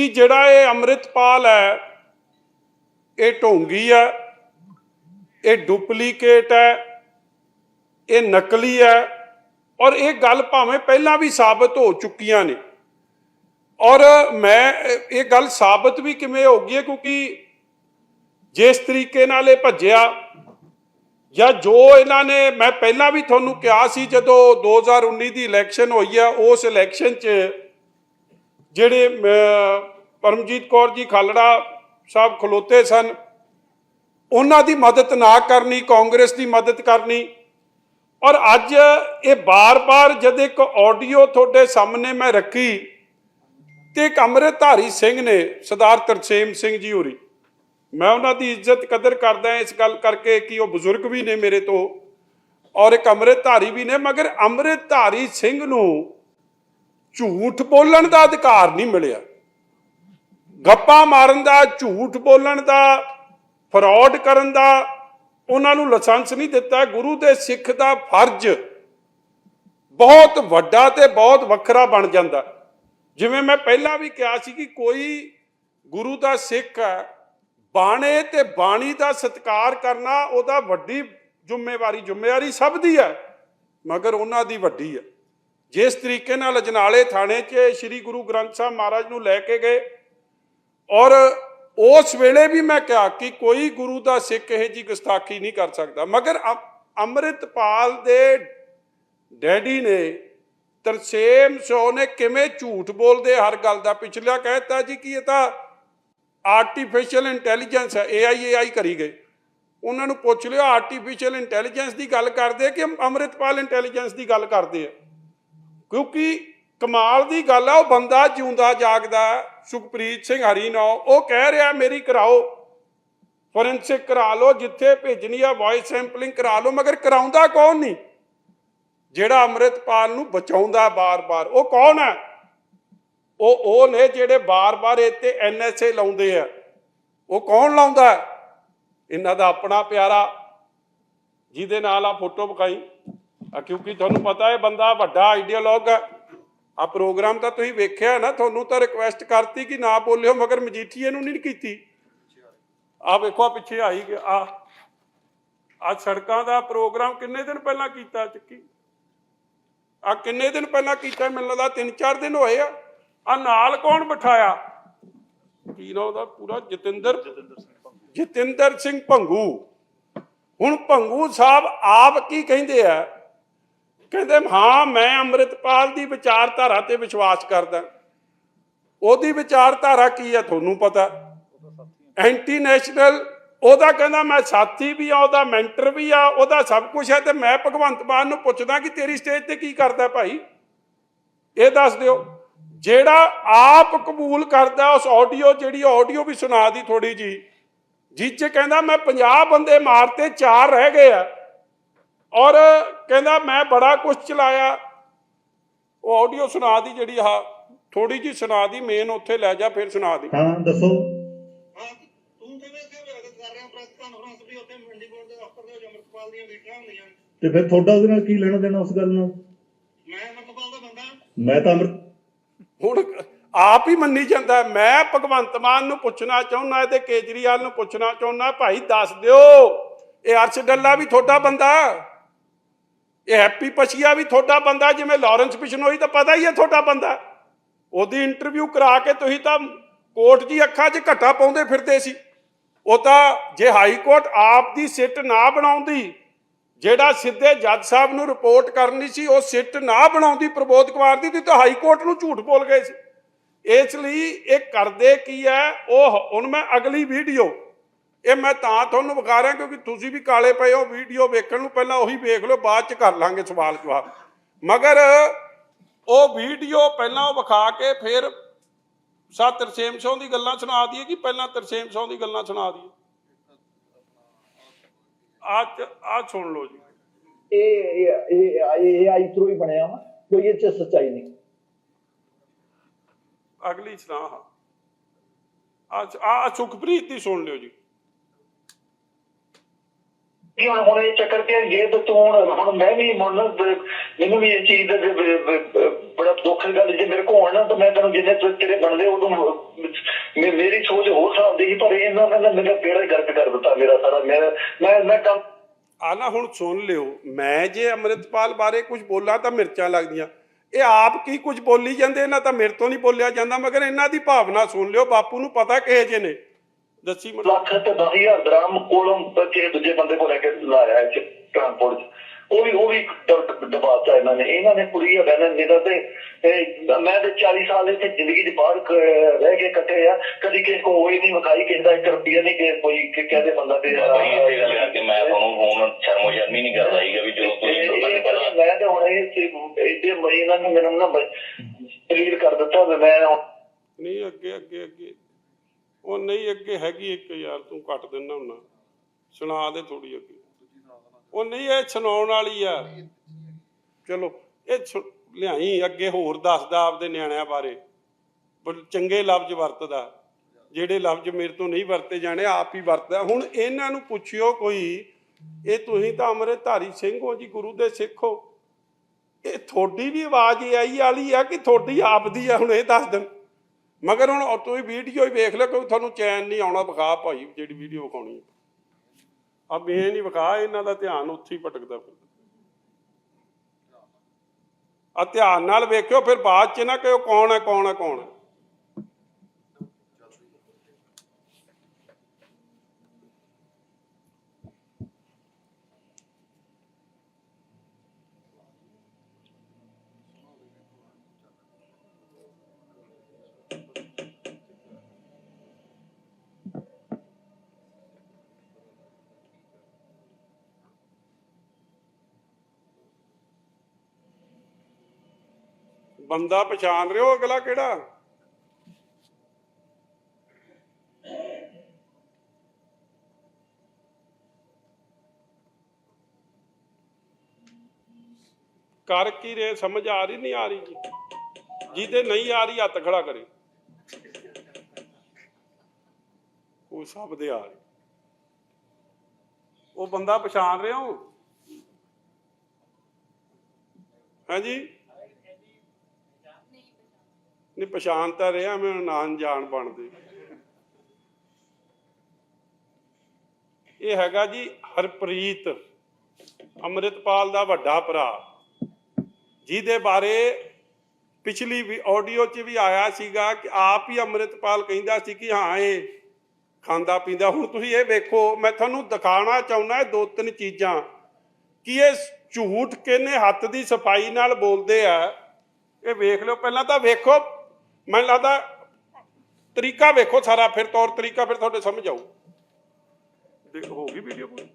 ਕਿ ਜਿਹੜਾ ਇਹ ਅੰਮ੍ਰਿਤਪਾਲ ਹੈ, ਇਹ ਢੋਂਗੀ ਹੈ, ਇਹ ਡੁਪਲੀਕੇਟ ਹੈ, ਇਹ ਨਕਲੀ ਹੈ ਔਰ ਇਹ ਗੱਲ ਭਾਵੇਂ ਪਹਿਲਾਂ ਵੀ ਸਾਬਤ ਹੋ ਚੁੱਕੀਆਂ ਨੇ। ਔਰ ਮੈਂ ਇਹ- ਗੱਲ ਸਾਬਤ ਵੀ ਕਿਵੇਂ ਹੋ ਗਈ ਹੈ, ਕਿਉਂਕਿ ਜਿਸ ਤਰੀਕੇ ਨਾਲ ਇਹ ਭੱਜਿਆ ਜਾਂ ਜੋ ਇਹਨਾਂ ਨੇ, ਮੈਂ ਪਹਿਲਾਂ ਵੀ ਤੁਹਾਨੂੰ ਕਿਹਾ ਸੀ, ਜਦੋਂ 2019 ਦੀ ਇਲੈਕਸ਼ਨ ਹੋਈ ਆ ਉਸ ਇਲੈਕਸ਼ਨ 'ਚ ਜਿਹੜੇ ਪਰਮਜੀਤ ਕੌਰ ਜੀ ਖਾਲੜਾ ਸਾਹਿਬ ਖਲੋਤੇ ਸਨ। ਉਹਨਾਂ ਦੀ ਮਦਦ ਨਾ ਕਰਨੀ, ਕਾਂਗਰਸ ਦੀ ਮਦਦ ਕਰਨੀ। ਔਰ ਅੱਜ ਇਹ ਬਾਰ-ਬਾਰ ਜਦ ਇੱਕ ਆਡੀਓ ਤੁਹਾਡੇ ਸਾਹਮਣੇ ਮੈਂ ਰੱਖੀ ਤੇ ਇੱਕ ਅੰਮ੍ਰਿਤਧਾਰੀ ਸਿੰਘ ਨੇ, ਸਰਦਾਰ ਤਰਸੇਮ ਸਿੰਘ ਜੀ ਹੋਰੀ। ਮੈਂ ਉਹਨਾਂ ਦੀ ਇੱਜ਼ਤ ਕਦਰ ਕਰਦਾ ਇਸ ਗੱਲ ਕਰਕੇ ਕਿ ਉਹ ਬਜ਼ੁਰਗ ਵੀ ਨੇ ਮੇਰੇ ਤੋਂ ਔਰ ਇੱਕ ਅੰਮ੍ਰਿਤਧਾਰੀ ਵੀ ਨੇ, ਮਗਰ ਅੰਮ੍ਰਿਤਧਾਰੀ ਸਿੰਘ ਨੂੰ ਝੂਠ ਬੋਲਣ ਦਾ ਅਧਿਕਾਰ ਨਹੀਂ ਮਿਲਿਆ। ਗੱਪਾਂ ਮਾਰਨ ਦਾ, ਝੂਠ ਬੋਲਣ ਦਾ, ਫਰਾਡ ਕਰਨ ਦਾ, ਉਹਨਾਂ ਨੂੰ ਲਾਇਸੈਂਸ ਨਹੀਂ ਦਿੱਤਾ। ਗੁਰੂ ਦੇ ਸਿੱਖ ਦਾ ਫਰਜ਼ ਬਹੁਤ ਵੱਡਾ ਤੇ ਬਹੁਤ ਵੱਖਰਾ ਬਣ ਜਾਂਦਾ। ਜਿਵੇਂ ਮੈਂ ਪਹਿਲਾਂ ਵੀ ਕਿਹਾ ਸੀ ਕਿ ਕੋਈ ਗੁਰੂ ਦਾ ਸਿੱਖ ਹੈ, ਬਾਣੇ ਤੇ ਬਾਣੀ ਦਾ ਸਤਿਕਾਰ ਕਰਨਾ ਉਹਦਾ ਵੱਡੀ ਜ਼ਿੰਮੇਵਾਰੀ ਜ਼ਿੰਮੇਵਾਰੀ ਸਭ ਦੀ ਹੈ, ਮਗਰ ਉਹਨਾਂ ਦੀ ਵੱਡੀ ਹੈ। ਜਿਸ ਤਰੀਕੇ ਨਾਲ ਅਜਨਾਲੇ ਥਾਣੇ 'ਚ ਸ੍ਰੀ ਗੁਰੂ ਗ੍ਰੰਥ ਸਾਹਿਬ ਮਹਾਰਾਜ ਨੂੰ ਲੈ ਕੇ ਗਏ ਔਰ ਉਸ ਵੇਲੇ ਵੀ ਮੈਂ ਕਿਹਾ ਕਿ ਕੋਈ ਗੁਰੂ ਦਾ ਸਿੱਖ ਇਹ ਜੀ ਗੁਸਤਾਖੀ ਨਹੀਂ ਕਰ ਸਕਦਾ। ਮਗਰ ਅਮ- ਅੰਮ੍ਰਿਤਪਾਲ ਦੇ ਡੈਡੀ ਨੇ ਤਰਸੇਮ ਸੋ ਨੇ ਕਿਵੇਂ ਝੂਠ ਬੋਲਦੇ ਹਰ ਗੱਲ ਦਾ ਪਿਛਲਾ ਕਹਿਤਾ ਜੀ ਕਿ ਇਹ ਤਾਂ ਆਰਟੀਫੀਸ਼ੀਅਲ ਇੰਟੈਲੀਜੈਂਸ ਹੈ ਏਆਈ ਏਆਈ ਕਰੀ ਗਏ। ਉਹਨਾਂ ਨੂੰ ਪੁੱਛ ਲਿਓ ਆਰਟੀਫੀਸ਼ੀਅਲ ਇੰਟੈਲੀਜੈਂਸ ਦੀ ਗੱਲ ਕਰਦੇ ਕਿ ਅੰਮ੍ਰਿਤਪਾਲ ਇੰਟੈਲੀਜੈਂਸ ਦੀ ਗੱਲ ਕਰਦੇ ਆ? ਕਿਉਂਕਿ ਕਮਾਲ ਦੀ ਗੱਲ ਆ, ਉਹ ਬੰਦਾ ਜਿਉਂਦਾ ਜਾਗਦਾ ਸੁਖਪ੍ਰੀਤ ਸਿੰਘ ਹਰੀਨੌ ਉਹ ਕਹਿ ਰਿਹਾ, ਮੇਰੀ ਕਰਾਓ। ਫੋਰੈਂਸਿਕ ਕਰਾ ਲਓ, ਜਿੱਥੇ ਭੇਜਣੀ ਆ ਵੌਇਸ ਸੈਂਪਲਿੰਗ ਕਰਾ ਲਓ, ਮਗਰ ਕਰਾਉਂਦਾ ਕੌਣ ਨਹੀਂ? ਜਿਹੜਾ ਅੰਮ੍ਰਿਤਪਾਲ ਨੂੰ ਬਚਾਉਂਦਾ ਬਾਰ-ਬਾਰ, ਉਹ ਕੌਣ ਹੈ? ਉਹ ਉਹ ਨੇ ਜਿਹੜੇ ਬਾਰ-ਬਾਰ ਇੱਥੇ ਐਨਐਸਏ ਲਾਉਂਦੇ ਆ, ਉਹ ਕੌਣ ਲਾਉਂਦਾ ਇਹਨਾਂ ਦਾ ਆਪਣਾ ਪਿਆਰਾ, ਜਿਹਦੇ ਨਾਲ ਆ ਫੋਟੋ ਵਿਖਾਈ। ਕਿਉਂਕਿ ਤੁਹਾਨੂੰ ਪਤਾ ਹੈ ਬੰਦਾ ਵੱਡਾ ਆਈਡੀਆਲੋਗ ਹੈ। ਆ ਪ੍ਰੋਗਰਾਮ ਤਾਂ ਤੁਸੀਂ ਵੇਖਿਆ ਨਾ, ਤੁਹਾਨੂੰ ਤਾਂ ਰਿਕੁਐਸਟ ਕਰਤੀ ਕਿ ਨਾ ਬੋਲਿਓ, ਮਗਰ ਮਜੀਠੀਏ ਨੂੰ ਨਹੀਂ ਕੀਤੀ। ਆ ਵੇਖੋ ਆ ਪਿੱਛੇ ਆਈ ਗਿਆ ਆ ਆ ਸੜਕਾਂ ਦਾ ਪ੍ਰੋਗਰਾਮ ਕਿੰਨੇ ਦਿਨ ਪਹਿਲਾਂ ਕੀਤਾ, ਚੱਕੀ? ਆ ਕਿੰਨੇ ਦਿਨ ਪਹਿਲਾਂ ਕੀਤਾ, ਮੈਨੂੰ ਲੱਗਦਾ 3-4 ਦਿਨ ਹੋਏ ਆ। ਆ ਨਾਲ ਕੌਣ ਬਿਠਾਇਆ? ਕੀ ਨਾਮ ਉਹਦਾ ਪੂਰਾ? ਜਤਿੰਦਰ? ਜਤਿੰਦਰ ਸਿੰਘ ਭੰਗੂ। ਹੁਣ ਭੰਗੂ ਸਾਹਿਬ ਆਪ ਕੀ ਕਹਿੰਦੇ ਆ? ਕਹਿੰਦੇ ਹਾਂ, ਮੈਂ ਅੰਮ੍ਰਿਤਪਾਲ ਦੀ ਵਿਚਾਰਧਾਰਾ ਤੇ ਵਿਸ਼ਵਾਸ ਕਰਦਾ। ਉਹਦੀ ਵਿਚਾਰਧਾਰਾ ਕੀ ਹੈ ਤੁਹਾਨੂੰ ਪਤਾ? ਐਂਟੀ ਨੈਸ਼ਨਲ ਉਹਦਾ ਕਹਿੰਦਾ ਮੈਂ ਸਾਥੀ ਵੀ ਆ, ਉਹਦਾ ਮੈਂਟਰ ਵੀ ਆ, ਉਹਦਾ ਸਭ ਕੁਝ ਹੈ ਤੇ ਮੈਂ ਭਗਵੰਤ ਮਾਨ ਨੂੰ ਪੁੱਛਦਾ ਕਿ ਤੇਰੀ ਸਟੇਜ ਤੇ ਕੀ ਕਰਦਾ ਭਾਈ? ਇਹ ਦੱਸ ਦਿਓ। ਜਿਹੜਾ ਆਪ ਕਬੂਲ ਕਰਦਾ, ਉਸ ਆਡੀਓ ਜਿਹੜੀ ਆਡੀਓ ਵੀ ਸੁਣਾ ਦੀ ਥੋੜੀ ਜੀ ਜਿਹ 'ਚ ਕਹਿੰਦਾ ਮੈਂ 50 ਬੰਦੇ ਮਾਰਤੇ, ਚਾਰ ਰਹਿ ਗਏ ਆ। ਔਰ ਕਹਿੰਦਾ ਮੈਂ ਬੜਾ ਕੁਝ ਚਲਾਇਆ। ਉਹ ਆਡੀਓ ਸੁਣਾ ਦੀ ਜਿਹੜੀ ਆ ਥੋੜੀ ਜੀ ਸੁਣਾ ਦੀ ਮੇਨ ਉੱਥੇ ਲੈ ਜਾ ਫਿਰ ਸੁਣਾ ਦੀ। ਹਾਂ ਦੱਸੋ। ਤੂੰ ਕਿਵੇਂ ਸਵਾਗਤ ਕਰ ਰਿਹਾ ਪ੍ਰੈਸ ਕਾਨਫਰੰਸ ਵੀ ਉੱਥੇ ਮੰਡੀ ਬੋਰਡ ਦੇ ਦਫ਼ਤਰ ਦੇ ਵਿੱਚ ਅੰਮ੍ਰਿਤਪਾਲ ਦੀਆਂ ਮੀਟਿੰਗਾਂ ਹੁੰਦੀਆਂ ਨੇ। ਤੇ ਫਿਰ ਤੁਹਾਡਾ ਉਹਦੇ ਨਾਲ ਕੀ ਲੈਣਾ ਦੇਣਾ ਉਸ ਗੱਲ ਨਾਲ? ਮੈਂ ਅੰਮ੍ਰਿਤਪਾਲ ਦਾ ਬੰਦਾ। ਮੈਂ ਤਾਂ ਅੰਮ੍ਰਿਤ ਹੁਣ ਆਪ ਹੀ ਮੰਨੀ ਜਾਂਦਾ। ਮੈਂ ਭਗਵੰਤ ਮਾਨ ਨੂੰ ਪੁੱਛਣਾ ਚਾਹੁੰਦਾ ਤੇ ਕੇਜਰੀਵਾਲ ਨੂੰ ਪੁੱਛਣਾ ਚਾਹੁੰਦਾ ਭਾਈ ਦੱਸ ਦਿਓ ਇਹ ਅਰਸ਼ ਡੱਲਾ ਵੀ ਤੁਹਾਡਾ ਬੰਦਾ ਇਹ ਹੈਪੀ ਪਛੀਆ ਵੀ ਤੁਹਾਡਾ ਬੰਦਾ, ਜਿਵੇਂ ਲਾਰੈਂਸ ਬਿਸ਼ਨੋਈ ਤਾਂ ਪਤਾ ਹੀ ਹੈ ਤੁਹਾਡਾ ਬੰਦਾ। ਉਹਦੀ ਇੰਟਰਵਿਊ ਕਰਾ ਕੇ ਤੁਸੀਂ ਤਾਂ ਕੋਰਟ ਦੀ ਅੱਖਾਂ 'ਚ ਘੱਟਾ ਪਾਉਂਦੇ ਫਿਰਦੇ ਸੀ। ਉਹ ਤਾਂ ਜੇ ਹਾਈ ਕੋਰਟ ਆਪ ਦੀ ਸਿੱਟ ਨਾ ਬਣਾਉਂਦੀ, ਜਿਹੜਾ ਸਿੱਧੇ ਜੱਜ ਸਾਹਿਬ ਨੂੰ ਰਿਪੋਰਟ ਕਰਨੀ ਸੀ, ਉਹ ਸਿੱਟ ਨਾ ਬਣਾਉਂਦੀ ਪ੍ਰਬੋਧ ਕੁਮਾਰ ਦੀ ਤੇ ਤਾਂ ਹਾਈ ਕੋਰਟ ਨੂੰ ਝੂਠ ਬੋਲ ਗਏ ਸੀ। ਇਸ ਲਈ ਇਹ ਕਰਦੇ ਕੀ ਹੈ, ਉਹ ਹੁਣ ਮੈਂ ਅਗਲੀ ਵੀਡੀਓ ਇਹ ਮੈਂ ਤਾਂ ਤੁਹਾਨੂੰ ਵਿਖਾ ਰਿਹਾ ਕਿਉਂਕਿ ਤੁਸੀਂ ਵੀ ਕਾਲੇ ਪਏ ਹੋ ਵੀਡੀਓ ਵੇਖਣ ਨੂੰ ਪਹਿਲਾਂ ਉਹੀ ਵੇਖ ਲਓ ਬਾਅਦ ਚ ਕਰ ਲਾਂਗੇ ਸਵਾਲ ਜਵਾਬ। ਮਗਰ ਉਹ ਵੀਡੀਓ ਪਹਿਲਾਂ ਉਹ ਵਿਖਾ ਕੇ ਫਿਰ ਸਾ ਤਰਸੇਮ ਸਿੰਘ ਦੀ ਗੱਲਾਂ ਸੁਣਾ ਦਈਏ ਕਿ ਪਹਿਲਾਂ ਤਰਸੇਮ ਸਿੰਘ ਦੀ ਗੱਲਾਂ ਸੁਣਾ ਦਈਏ? ਆ ਆ ਸੁਣ ਲਓ ਜੀ। ਇਹ ਇਹ ਇਹ ਆਈ ਥਰੂ ਹੀ ਬਣਿਆ ਵਾ ਕੋਈ ਇਹ ਚ ਸੱਚਾਈ ਨਹੀਂ। ਅਗਲੀ ਸੁਣਾ ਆ ਆ ਸੁਖਪ੍ਰੀਤ ਦੀ ਸੁਣ ਲਿਓ ਜੀ। ਕਿ ਹੁਣ ਹੁਣ ਇਹ ਚੱਕਰ ਕਿ ਜੇ ਤੂੰ ਹੁਣ ਮੈਂ ਵੀ ਹੁਣ ਮੈਨੂੰ ਵੀ ਇਹ ਚੀਜ਼ ਦਾ ਬੜਾ ਦੁੱਖ ਦੀ ਗੱਲ ਜੇ ਮੇਰੇ ਕੋਲ ਹੋਣ ਤਾਂ ਮੈਂ ਤੈਨੂੰ ਜਿੰਨੇ ਤੇਰੇ ਬਣਦੇ ਉਦੋਂ ਮੇਰੀ ਸੋਚ ਹੋਰ ਹਿਸਾਬ ਦੀ ਪਰ ਇਹਨਾਂ ਨੇ ਮੇਰਾ ਬੇੜਾ ਗਰਕ ਕਰ ਦਿੱਤਾ ਮੇਰਾ ਸਾਰਾ। ਮੈਂ ਮੈਂ ਮੈਂ ਕੰਮ ਆ ਹੁਣ ਸੁਣ ਲਿਓ। ਮੈਂ ਜੇ ਅੰਮ੍ਰਿਤਪਾਲ ਬਾਰੇ ਕੁਝ ਬੋਲਾਂ ਤਾਂ ਮਿਰਚਾਂ ਲੱਗਦੀਆਂ। ਇਹ ਆਪ ਕੀ ਕੁਝ ਬੋਲੀ ਜਾਂਦੇ? ਇਹਨਾਂ ਤਾਂ ਮੇਰੇ ਤੋਂ ਨਹੀਂ ਬੋਲਿਆ ਜਾਂਦਾ। ਮਗਰ ਇਹਨਾਂ ਦੀ ਭਾਵਨਾ ਸੁਣ ਲਿਓ। ਬਾਪੂ ਨੂੰ ਪਤਾ ਕਿਹੇ ਜੇ ਨੇ। ਦੱਸੀ ਮੈਨੂੰ ਲੱਖ ਤੇ 10000 ਦਰਾਮ ਕੋਲੋਂ ਕਿਸੇ ਦੂਜੇ ਬੰਦੇ ਕੋਲ ਲੈ ਕੇ ਲਾਇਆ ਹੈ ਟ੍ਰਾਂਸਪੋਰਟ 'ਚ। ਉਹ ਵੀ ਉਹ ਵੀ ਦਬਾਤਾ ਇਹਨਾਂ ਨੇ। ਇਹਨਾਂ ਨੇ ਕੁੜੀ ਆ ਕਹਿੰਦੇ ਮੇਰਾ ਤੇ ਮੈਂ ਤੇ 40 ਸਾਲ ਇੱਥੇ ਜ਼ਿੰਦਗੀ ਦੇ ਬਾਹਰ ਕ- ਰਹਿ ਕੇ ਕੱਟੇ ਆ। ਕਦੀ ਕਿਸੇ ਕੋ ਹੋਈ ਨਹੀਂ ਵਿਖਾਈ ਕਿਸੇ ਦਾ 1 ਰੁਪਿਆ ਨਹੀਂ ਕਿ ਕੋਈ ਕਿ ਕਹਦੇ ਬੰਦਾ ਗੱਲ ਕਰਕੇ ਮੈਂ ਤੁਹਾਨੂੰ ਹੁਣ ਸ਼ਰਮੋ ਸ਼ਰਮੀ ਨਹੀਂ ਕਰਦਾ ਸੀਗਾ ਵੀ ਜਦੋਂ ਤੁਸੀਂ ਮੈਂ ਤੇ ਹੁਣ ਇਹ ਇਹਦੇ ਮਰੀ ਇਹਨਾਂ ਨੇ ਮੈਨੂੰ ਨਾ ਕਲੀਅਰ ਕਰ ਦਿੱਤਾ ਮੈਂ ਨਹੀਂ ਅੱਗੇ ਅੱਗੇ ਅੱਗੇ। ਉਹ ਨਹੀਂ, ਅੱਗੇ ਹੈਗੀ ਇੱਕ ਯਾਰ ਤੂੰ ਕੱਟ ਦਿੰਦਾ ਹੁੰਨਾ ਸੁਣਾ ਦੇ ਥੋੜੀ ਅੱਗੇ। ਉਹ ਨਹੀਂ, ਇਹ ਸੁਣਾਉਣ ਵਾਲੀ ਆ। ਚਲੋ, ਇਹ ਲਿਆਈ, ਅੱਗੇ ਹੋਰ ਦੱਸਦਾ ਆਪਦੇ ਨਿਆਣਿਆਂ ਬਾਰੇ। ਚੰਗੇ ਲਫ਼ਜ਼ ਵਰਤਦਾ। ਜਿਹੜੇ ਲਫ਼ਜ਼ ਮੇਰੇ ਤੋਂ ਨਹੀਂ ਵਰਤੇ ਜਾਣੇ, ਆਪ ਹੀ ਵਰਤਦਾ। ਹੁਣ ਇਹਨਾਂ ਨੂੰ ਪੁੱਛਿਓ ਕੋਈ, ਇਹ ਤੁਸੀਂ ਤਾਂ ਅੰਮ੍ਰਿਤਧਾਰੀ ਸਿੰਘ ਹੋ ਜੀ, ਗੁਰੂ ਦੇ ਸਿੱਖ ਹੋ। ਇਹ ਤੁਹਾਡੀ ਵੀ ਆਵਾਜ਼ ਇਹ ਆਈ ਵਾਲੀ ਆ ਕਿ ਤੁਹਾਡੀ ਆਪ ਦੀ ਆ, ਹੁਣ ਇਹ ਦੱਸ ਦਿਨ ਮਗਰ ਹੁਣ ਤੁਸੀਂ ਵੀਡੀਓ ਹੀ ਵੇਖ ਲਿਓ ਕੋਈ ਤੁਹਾਨੂੰ ਚੈਨ ਨਹੀਂ ਆਉਣਾ, ਵਿਖਾ ਭਾਈ ਜਿਹੜੀ ਵੀਡੀਓ ਵਿਖਾਉਣੀ ਹੈ ਆ ਮੈਂ ਨਹੀਂ ਵਿਖਾ, ਇਹਨਾਂ ਦਾ ਧਿਆਨ ਉੱਥੇ ਹੀ ਭਟਕਦਾ ਫਿਰ ਆ ਧਿਆਨ ਨਾਲ ਵੇਖਿਓ, ਫਿਰ ਬਾਅਦ ਚ ਨਾ ਕਿਉਂ ਕੌਣ ਹੈ ਕੌਣ ਹੈ ਕੌਣ ਹੈ। ਬੰਦਾ ਪਛਾਣ ਰਹੇ ਹੋ ਅਗਲਾ ਕਿਹੜਾ? ਕਰ ਕੀ ਰੇ ਸਮਝ ਆ ਰਹੀ ਨਹੀਂ ਆ ਰਹੀ ਜੀ? ਜਿਹਦੇ ਨਹੀਂ ਆ ਰਹੀ, ਹੱਥ ਖੜਾ ਕਰੇ। ਉਹ ਸਭ ਦੇ ਆ ਰਹੀ। ਉਹ ਬੰਦਾ ਪਛਾਣ ਰਹੇ ਹੋ ਹਾਂਜੀ ਨਹੀਂ, ਪਛਾਣ ਤਾਂ ਰਿਹਾ ਮੈਂ ਨਾਂ ਜਾਣ ਬਣਦੇ। ਇਹ ਹੈਗਾ ਜੀ ਹਰਪ੍ਰੀਤ, ਅੰਮ੍ਰਿਤਪਾਲ ਦਾ ਵੱਡਾ ਭਰਾ। ਜਿਹਦੇ ਬਾਰੇ ਪਿਛਲੀ ਵੀ ਆਡੀਓ 'ਚ ਵੀ ਆਇਆ ਸੀਗਾ ਕਿ ਆਪ ਹੀ ਅੰਮ੍ਰਿਤਪਾਲ ਕਹਿੰਦਾ ਸੀ ਕਿ ਹਾਂ, ਇਹ ਖਾਂਦਾ ਪੀਂਦਾ। ਹੁਣ ਤੁਸੀਂ ਇਹ ਵੇਖੋ, ਮੈਂ ਤੁਹਾਨੂੰ ਦਿਖਾਉਣਾ ਚਾਹੁੰਦਾ ਦੋ ਤਿੰਨ ਚੀਜ਼ਾਂ। ਕਿ ਇਹ ਝੂਠ ਕਿੰਨੇ ਹੱਥ ਦੀ ਸਫ਼ਾਈ ਨਾਲ ਬੋਲਦੇ ਆ। ਇਹ ਵੇਖ ਲਿਓ, ਪਹਿਲਾਂ ਤਾਂ ਵੇਖੋ ਮੈਨੂੰ ਲੱਗਦਾ ਤਰੀਕਾ ਵੇਖੋ ਸਾਰਾ, ਫਿਰ ਤੌਰ ਤਰੀਕਾ ਫਿਰ ਤੁਹਾਡੇ ਸਮਝ ਆਊ ਦੇ- ਹੋ ਗਈ ਵੀਡੀਓ ਪੂਰੀ?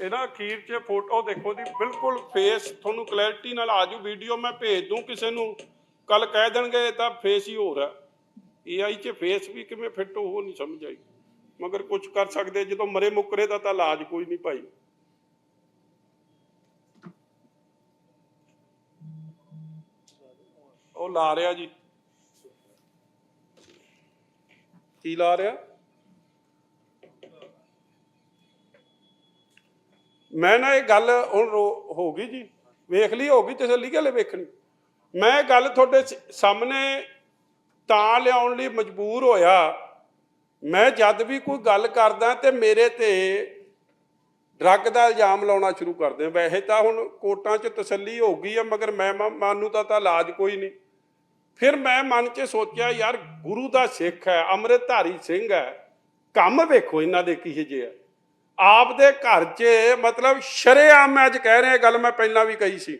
ਇਹਦਾ ਅਖੀਰ 'ਚ ਫੋਟੋ ਦੇਖੋ ਦੀ ਬਿਲਕੁਲ ਫੇਸ ਤੁਹਾਨੂੰ ਕਲੈਰਿਟੀ ਨਾਲ ਆਜੂ ਵੀਡੀਓ ਮੈਂ ਭੇਜ ਦੂੰ ਕਿਸੇ ਨੂੰ। ਕੱਲ ਕਹਿ ਦੇਣਗੇ ਤਾਂ ਫੇਸ ਹੀ ਹੋਰ ਹੈ। ਏਆਈ 'ਚ ਫੇਸ ਵੀ ਕਿਵੇਂ ਫਿੱਟ ਉਹ ਨਹੀਂ ਸਮਝ ਆਈ। ਮਗਰ ਕੁਝ ਕਰ ਸਕਦੇ, ਜਦੋਂ ਮਰੇ ਮੁੱਕਰੇ ਦਾ ਤਾਂ ਇਲਾਜ ਕੋਈ ਨਹੀਂ ਭਾਈ। ਉਹ ਲਾ ਰਿਹਾ ਜੀ। ਕੀ ਲਾ ਰਿਹਾ? ਮੈਂ ਨਾ ਇਹ ਗੱਲ ਹੁਣ ਰੋ- ਹੋ ਗਈ ਜੀ। ਵੇਖ ਲਈ, ਹੋ ਗਈ ਤਸੱਲੀ ਗੱਲ ਵੇਖਣੀ। ਮੈਂ ਇਹ ਗੱਲ ਤੁਹਾਡੇ ਸਾਹਮਣੇ ਤਾਂ ਲਿਆਉਣ ਲਈ ਮਜਬੂਰ ਹੋਇਆ। ਮੈਂ ਜਦ ਵੀ ਕੋਈ ਗੱਲ ਕਰਦਾ ਤੇ ਮੇਰੇ ਤੇ ਡਰੱਗ ਦਾ ਇਲਜ਼ਾਮ ਲਾਉਣਾ ਸ਼ੁਰੂ ਕਰਦੇ ਵੈਸੇ ਤਾਂ ਹੁਣ ਕੋਰਟਾਂ 'ਚ ਤਸੱਲੀ ਹੋ ਗਈ ਆ, ਮਗਰ ਮੈਂ ਮ- ਤਾਂ ਤਾਂ ਇਲਾਜ ਕੋਈ ਨਹੀਂ। ਫਿਰ ਮੈਂ ਮਨ 'ਚ ਸੋਚਿਆ, ਯਾਰ ਗੁਰੂ ਦਾ ਸਿੱਖ ਹੈ, ਅੰਮ੍ਰਿਤਧਾਰੀ ਸਿੰਘ ਹੈ। ਕੰਮ ਵੇਖੋ ਇਹਨਾਂ ਦੇ ਕਿਹੇ ਜਿਹੇ ਆ। ਆਪਦੇ ਘਰ 'ਚ ਮਤਲਬ ਸ਼ਰੇਆਮ ਮੈਂ ਅੱਜ ਕਹਿ ਰਿਹਾ ਗੱਲ ਮੈਂ ਪਹਿਲਾਂ ਵੀ ਕਹੀ ਸੀ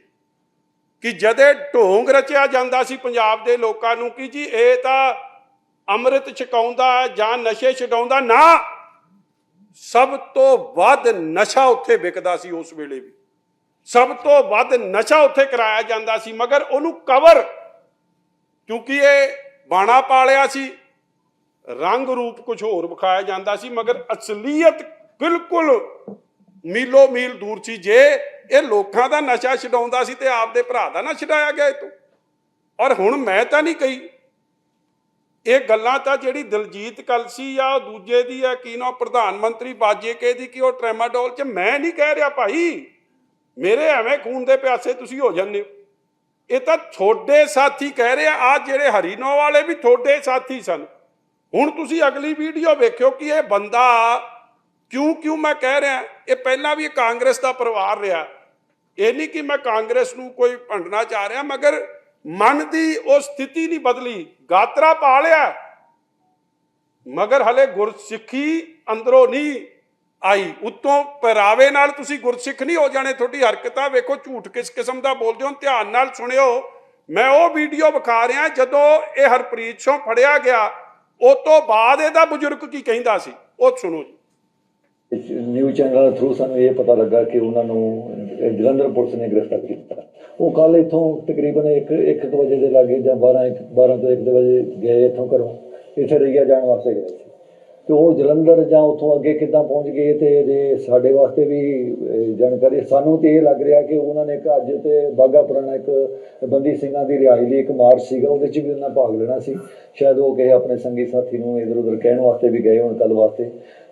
ਕਿ ਜਦੇ ਢੋਂਗ ਰਚਿਆ ਜਾਂਦਾ ਸੀ ਪੰਜਾਬ ਦੇ ਲੋਕਾਂ ਨੂੰ ਕਿ ਜੀ ਇਹ ਤਾਂ ਅੰਮ੍ਰਿਤ ਛਕਾਉਂਦਾ ਜਾਂ ਨਸ਼ੇ ਛਡਾਉਂਦਾ, ਨਾ। ਸਭ ਤੋਂ ਵੱਧ ਨਸ਼ਾ ਉੱਥੇ ਵਿਕਦਾ ਸੀ ਉਸ ਵੇਲੇ ਵੀ। ਸਭ ਤੋਂ ਵੱਧ ਨਸ਼ਾ ਉੱਥੇ ਕਰਾਇਆ ਜਾਂਦਾ ਸੀ, ਮਗਰ ਉਹਨੂੰ ਕਵਰ ਕਿਉਂਕਿ ਇਹ ਬਾਣਾ ਪਾਲਿਆ ਸੀ, ਰੰਗ ਰੂਪ ਕੁਝ ਹੋਰ ਵਿਖਾਇਆ ਜਾਂਦਾ ਸੀ, ਮਗਰ ਅਸਲੀਅਤ ਬਿਲਕੁਲ ਮੀਲੋ ਮੀਲ ਦੂਰ ਸੀ ਜੇ ਇਹ ਲੋਕਾਂ ਦਾ ਨਸ਼ਾ ਛਡਾਉਂਦਾ ਸੀ ਤੇ ਆਪਦੇ ਭਰਾ ਦਾ ਨਾ ਛਡਾਇਆ ਗਿਆ ਇਹ ਔਰ ਹੁਣ ਮੈਂ ਤਾਂ ਨਹੀਂ ਕਹੀ। ਇਹ ਗੱਲਾਂ ਤਾਂ ਜਿਹੜੀ ਦਿਲਜੀਤ ਕਲਸੀ ਆ ਦੂਜੇ ਦੀ ਆ, ਕੀ ਨਾ ਪ੍ਰਧਾਨ ਮੰਤਰੀ ਬਾਜੇ ਕੇ ਦੀ, ਕਿ ਉਹ ਟ੍ਰੈਮਾਡੋਲ ਚ, ਮੈਂ ਨਹੀਂ ਕਹਿ ਰਿਹਾ ਭਾਈ। ਮੇਰੇ ਐਵੇਂ ਖੂਨ ਦੇ ਪਿਆਸੇ ਤੁਸੀਂ ਹੋ ਜਾਂਦੇ ਹੋ। ਇਹ ਤਾਂ ਤੁਹਾਡੇ ਸਾਥੀ ਕਹਿ ਰਹੇ ਆ ਜਿਹੜੇ ਹਰੀਨੋ ਵਾਲੇ ਵੀ ਤੁਹਾਡੇ ਸਾਥੀ ਸਨ। ਹੁਣ ਤੁਸੀਂ ਅਗਲੀ ਵੀਡੀਓ ਵੇਖਿਓ ਕਿ ਇਹ ਬੰਦਾ ਕਿਉਂ ਕਿਉਂ ਮੈਂ ਕਹਿ ਰਿਹਾ? ਇਹ ਪਹਿਲਾਂ ਵੀ ਇਹ ਕਾਂਗਰਸ ਦਾ ਪਰਿਵਾਰ ਰਿਹਾ। ਇਹ ਨਹੀਂ ਕਿ ਮੈਂ ਕਾਂਗਰਸ ਨੂੰ ਕੋਈ ਭੰਡਣਾ ਚਾਹ ਰਿਹਾ, ਮਗਰ ਮਨ ਦੀ ਉਹ ਸਥਿਤੀ ਨਹੀਂ ਬਦਲੀ। ਗਾਤਰਾ ਪਾ ਲਿਆ। ਮਗਰ ਹਲੇ ਗੁਰਸਿੱਖੀ ਅੰਦਰੋਂ ਨਹੀਂ ਆਈ। ਉਤੋਂ ਪਹਿਰਾਵੇ ਨਾਲ ਤੁਸੀਂ ਗੁਰਸਿੱਖ ਨਹੀਂ ਹੋ ਜਾਣੇ। ਤੁਹਾਡੀ ਹਰਕਤਾਂ ਵੇਖੋ, ਝੂਠ ਕਿਸ ਕਿਸਮ ਦਾ ਬੋਲਦੇ ਹੋ। ਧਿਆਨ ਨਾਲ ਸੁਣਿਓ। ਮੈਂ ਉਹ ਵੀਡੀਓ ਵਿਖਾ ਰਿਹਾ ਜਦੋਂ ਇਹ ਹਰਪ੍ਰੀਤ ਸਿੰਘ ਫੜਿਆ ਗਿਆ। ਉਹ ਤੋਂ ਬਾਅਦ ਇਹਦਾ ਬਜ਼ੁਰਗ ਕੀ ਕਹਿੰਦਾ ਸੀ? ਉਹ ਸੁਣੋ ਜੀ। ਨਿਊਜ਼ ਚੈਨਲ ਥਰੂ ਸਾਨੂੰ ਇਹ ਪਤਾ ਲੱਗਾ ਕਿ ਉਹਨਾਂ ਨੂੰ ਜਲੰਧਰ ਪੁਲਿਸ ਨੇ ਗ੍ਰਿਫਤਾਰ ਕੀਤਾ। ਉਹ ਕੱਲ ਇਥੋਂ ਤਕਰੀਬਨ 1 1 ਵਜੇ ਦੇ ਲਾਗੇ ਜਾਂ 12 ਇੱਕ- 12 ਤੋਂ 1 ਵਜੇ ਗਏ ਇਥੋਂ ਘਰੋਂ, ਇੱਥੇ ਰਈਆ ਜਾਣ ਵਾਸਤੇ ਗਏ ਸੀ। ਤੇ ਉਹ ਜਲੰਧਰ ਜਾਂ ਉਥੋਂ ਅੱਗੇ ਕਿੱਦਾਂ ਪਹੁੰਚ ਗਏ ਤੇ ਜੇ ਸਾਡੇ ਵਾਸਤੇ ਵੀ ਜਾਣਕਾਰੀ, ਸਾਨੂੰ ਤੇ ਇਹ ਲੱਗ ਰਿਹਾ ਕਿ ਉਹਨਾਂ ਨੇ ਇੱਕ ਅੱਜ ਤੇ ਬਾਗਾ ਪੁਰਾਣਾ ਇੱਕ ਬੰਦੀ ਸਿੰਘਾਂ ਦੀ ਰਿਹਾਈ ਲਈ ਇੱਕ ਮਾਰਚ ਸੀਗਾ, ਉਹਦੇ 'ਚ ਵੀ ਉਹਨਾਂ ਭਾਗ ਲੈਣਾ ਸੀ। ਸ਼ਾਇਦ ਉਹ ਕਿਸੇ ਆਪਣੇ ਸੰਗੀ ਸਾਥੀ ਨੂੰ ਇਧਰ ਉਧਰ ਕਹਿਣ ਵਾਸਤੇ ਵੀ ਗਏ ਹੋਣ ਕੱਲ ਵਾਸਤੇ।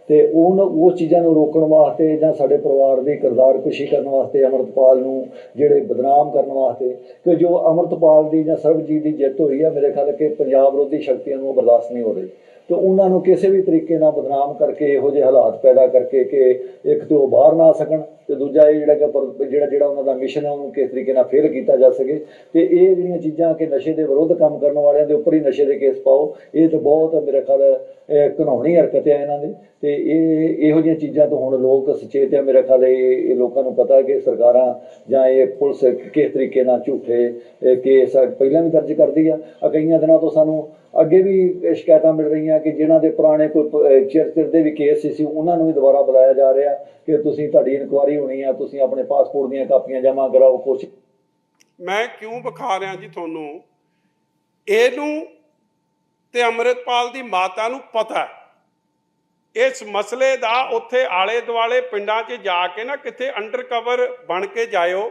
ਤੇ ਉਹ ਉਹ ਚੀਜ਼ਾਂ ਨੂੰ ਰੋਕਣ ਵਾਸਤੇ ਜਾਂ ਸਾਡੇ ਪਰਿਵਾਰ ਦੀ ਕਿਰਦਾਰ ਕੁਸ਼ੀ ਕਰਨ ਵਾਸਤੇ ਅਮਰਤਪਾਲ ਨੂੰ ਜਿਹੜੇ ਬਦਨਾਮ ਕਰਨ ਵਾਸਤੇ, ਕਿ ਜੋ ਅਮਰਤਪਾਲ ਦੀ ਜਾਂ ਸਰਬਜੀਤ ਦੀ ਜਿੱਤ ਹੋਈ ਆ, ਮੇਰੇ ਖਿਆਲ ਕਿ ਪੰਜਾਬ ਵਿਰੋਧੀ ਸ਼ਕਤੀਆਂ ਨੂੰ ਉਹ ਬਰਦਾਸ਼ਤ ਨਹੀਂ ਹੋ ਰਹੀ। ਤੇ ਉਹਨਾਂ ਨੂੰ ਕਿਸੇ ਵੀ ਤਰੀਕੇ ਨਾਲ ਬਦਨਾਮ ਕਰਕੇ, ਇਹੋ ਜਿਹੇ ਹਾਲਾਤ ਪੈਦਾ ਕਰਕੇ ਕਿ ਇੱਕ ਤੇ ਉਹ ਬਾਹਰ ਨਾ ਸਕਣ ਤੇ ਦੂਜਾ ਇਹ ਜਿਹੜਾ ਕਿ ਪਰ- ਜਿਹੜਾ ਜਿਹੜਾ ਉਹਨਾਂ ਦਾ ਮਿਸ਼ਨ ਹੈ ਉਹਨੂੰ ਕਿਸ ਤਰੀਕੇ ਨਾਲ ਫੇਲ ਕੀਤਾ ਜਾ ਸਕੇ। ਤੇ ਇਹ ਜਿਹੜੀਆਂ ਚੀਜ਼ਾਂ ਕਿ ਨਸ਼ੇ ਦੇ ਵਿਰੁੱਧ ਕੰਮ ਕਰਨ ਵਾਲਿਆਂ ਦੇ ਉੱਪਰ ਹੀ ਨਸ਼ੇ ਦੇ ਕੇਸ ਪਾਓ, ਇਹ ਤਾਂ ਬਹੁਤ ਮੇਰੇ ਖਿਆਲ, ਇਹ ਹਰਕਤ ਹੈ ਇਹਨਾਂ ਦੀ। ਤੇ ਇਹ, ਇਹੋ ਜਿਹੀਆਂ ਚੀਜ਼ਾਂ ਤੋਂ ਹੁਣ ਲੋਕ ਸੁਚੇਤ ਹੈ ਮੇਰੇ ਖਿਆਲ, ਇਹ ਲੋਕਾਂ ਨੂੰ ਪਤਾ ਕਿ ਸਰਕਾਰਾਂ ਜਾਂ ਇਹ ਪੁਲਿਸ ਕਿਸ ਤਰੀਕੇ ਨਾਲ ਝੂਠੇ ਕੇਸ ਪਹਿਲਾਂ ਵੀ ਦਰਜ ਕਰਦੀ ਆ ਕਈਆਂ ਦਿਨਾਂ ਤੋਂ ਸਾਨੂੰ ਅੱਗੇ ਵੀ ਸ਼ਿਕਾਇਤਾਂ ਮਿਲ ਰਹੀਆਂ ਕਿ ਜਿਨ੍ਹਾਂ ਦੇ ਪੁਰਾਣੇ ਕੋਈ ਪ- ਦੇ ਵੀ ਕੇਸ ਸੀ ਉਹਨਾਂ ਨੂੰ ਵੀ ਦੁਬਾਰਾ ਬੁਲਾਇਆ ਜਾ ਰਿਹਾ ਕਿ ਤੁਸੀਂ ਤੁਹਾਡੀ ਇਨਕੁਆਰੀ ਹੋਣੀ ਆ, ਤੁਸੀਂ ਆਪਣੇ ਪਾਸਪੋਰਟ ਦੀਆਂ ਕਾਪੀਆਂ ਜਮ੍ਹਾਂ ਕਰਾਓ, ਕੁਛ। ਮੈਂ ਕਿਉਂ ਵਿਖਾ ਰਿਹਾ ਜੀ ਤੁਹਾਨੂੰ? ਇਹਨੂੰ ਤੇ ਅੰਮ੍ਰਿਤਪਾਲ ਦੀ ਮਾਤਾ ਨੂੰ ਪਤਾ ਇਸ ਮਸਲੇ ਦਾ ਉੱਥੇ ਆਲੇ ਦੁਆਲੇ ਪਿੰਡਾਂ 'ਚ ਜਾ ਕੇ ਨਾ ਕਿੱਥੇ ਅੰਡਰਕਵਰ ਬਣ ਕੇ ਜਾਇਓ।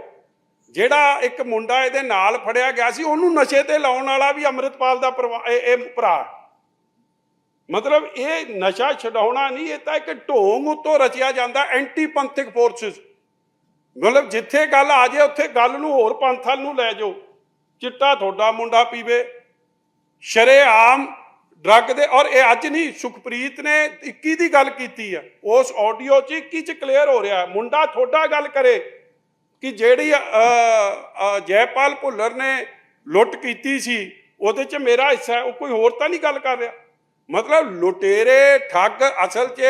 ਜਿਹੜਾ ਇੱਕ ਮੁੰਡਾ ਇਹਦੇ ਨਾਲ ਫੜਿਆ ਗਿਆ ਸੀ, ਉਹਨੂੰ ਨਸ਼ੇ ਤੇ ਲਾਉਣ ਵਾਲਾ ਵੀ ਅੰਮ੍ਰਿਤਪਾਲ ਦਾ ਪਰਿਵਾ- ਇਹ ਭਰਾ। ਮਤਲਬ ਇਹ ਨਸ਼ਾ ਛਡਾਉਣਾ ਨਹੀਂ, ਇਹ ਤਾਂ ਇੱਕ ਢੋਂਗ ਉੱਤੋਂ ਰਚਿਆ ਜਾਂਦਾ ਐਂਟੀ ਪੰਥਿਕ ਫੋਰਸਸ ਮਤਲਬ ਜਿੱਥੇ ਗੱਲ ਆ ਜੇ, ਉੱਥੇ ਗੱਲ ਨੂੰ ਹੋਰ ਪੰਥਾਂ ਨੂੰ ਲੈ ਜਾਓ। ਚਿੱਟਾ ਤੁਹਾਡਾ ਮੁੰਡਾ ਪੀਵੇ। ਸ਼ਰੇਆਮ ਡਰੱਗ ਦੇ, ਔਰ ਇਹ ਅੱਜ ਨਹੀਂ, ਸੁਖਪ੍ਰੀਤ ਨੇ 21 ਦੀ ਗੱਲ ਕੀਤੀ ਆ। ਉਸ ਆਡੀਓ 'ਚ 21 'ਚ ਕਲੀਅਰ ਹੋ ਰਿਹਾ, ਮੁੰਡਾ ਤੁਹਾਡਾ ਗੱਲ ਕਰੇ। ਕਿ ਜਿਹੜੀ ਜੈਪਾਲ ਭੁੱਲਰ ਨੇ ਲੁੱਟ ਕੀਤੀ ਸੀ, ਉਹਦੇ 'ਚ ਮੇਰਾ ਹਿੱਸਾ ਉਹ ਕੋਈ ਹੋਰ ਤਾਂ ਨਹੀਂ ਗੱਲ ਕਰ ਰਿਹਾ। ਮਤਲਬ ਲੁਟੇਰੇ ਠੱਗ ਅਸਲ 'ਚ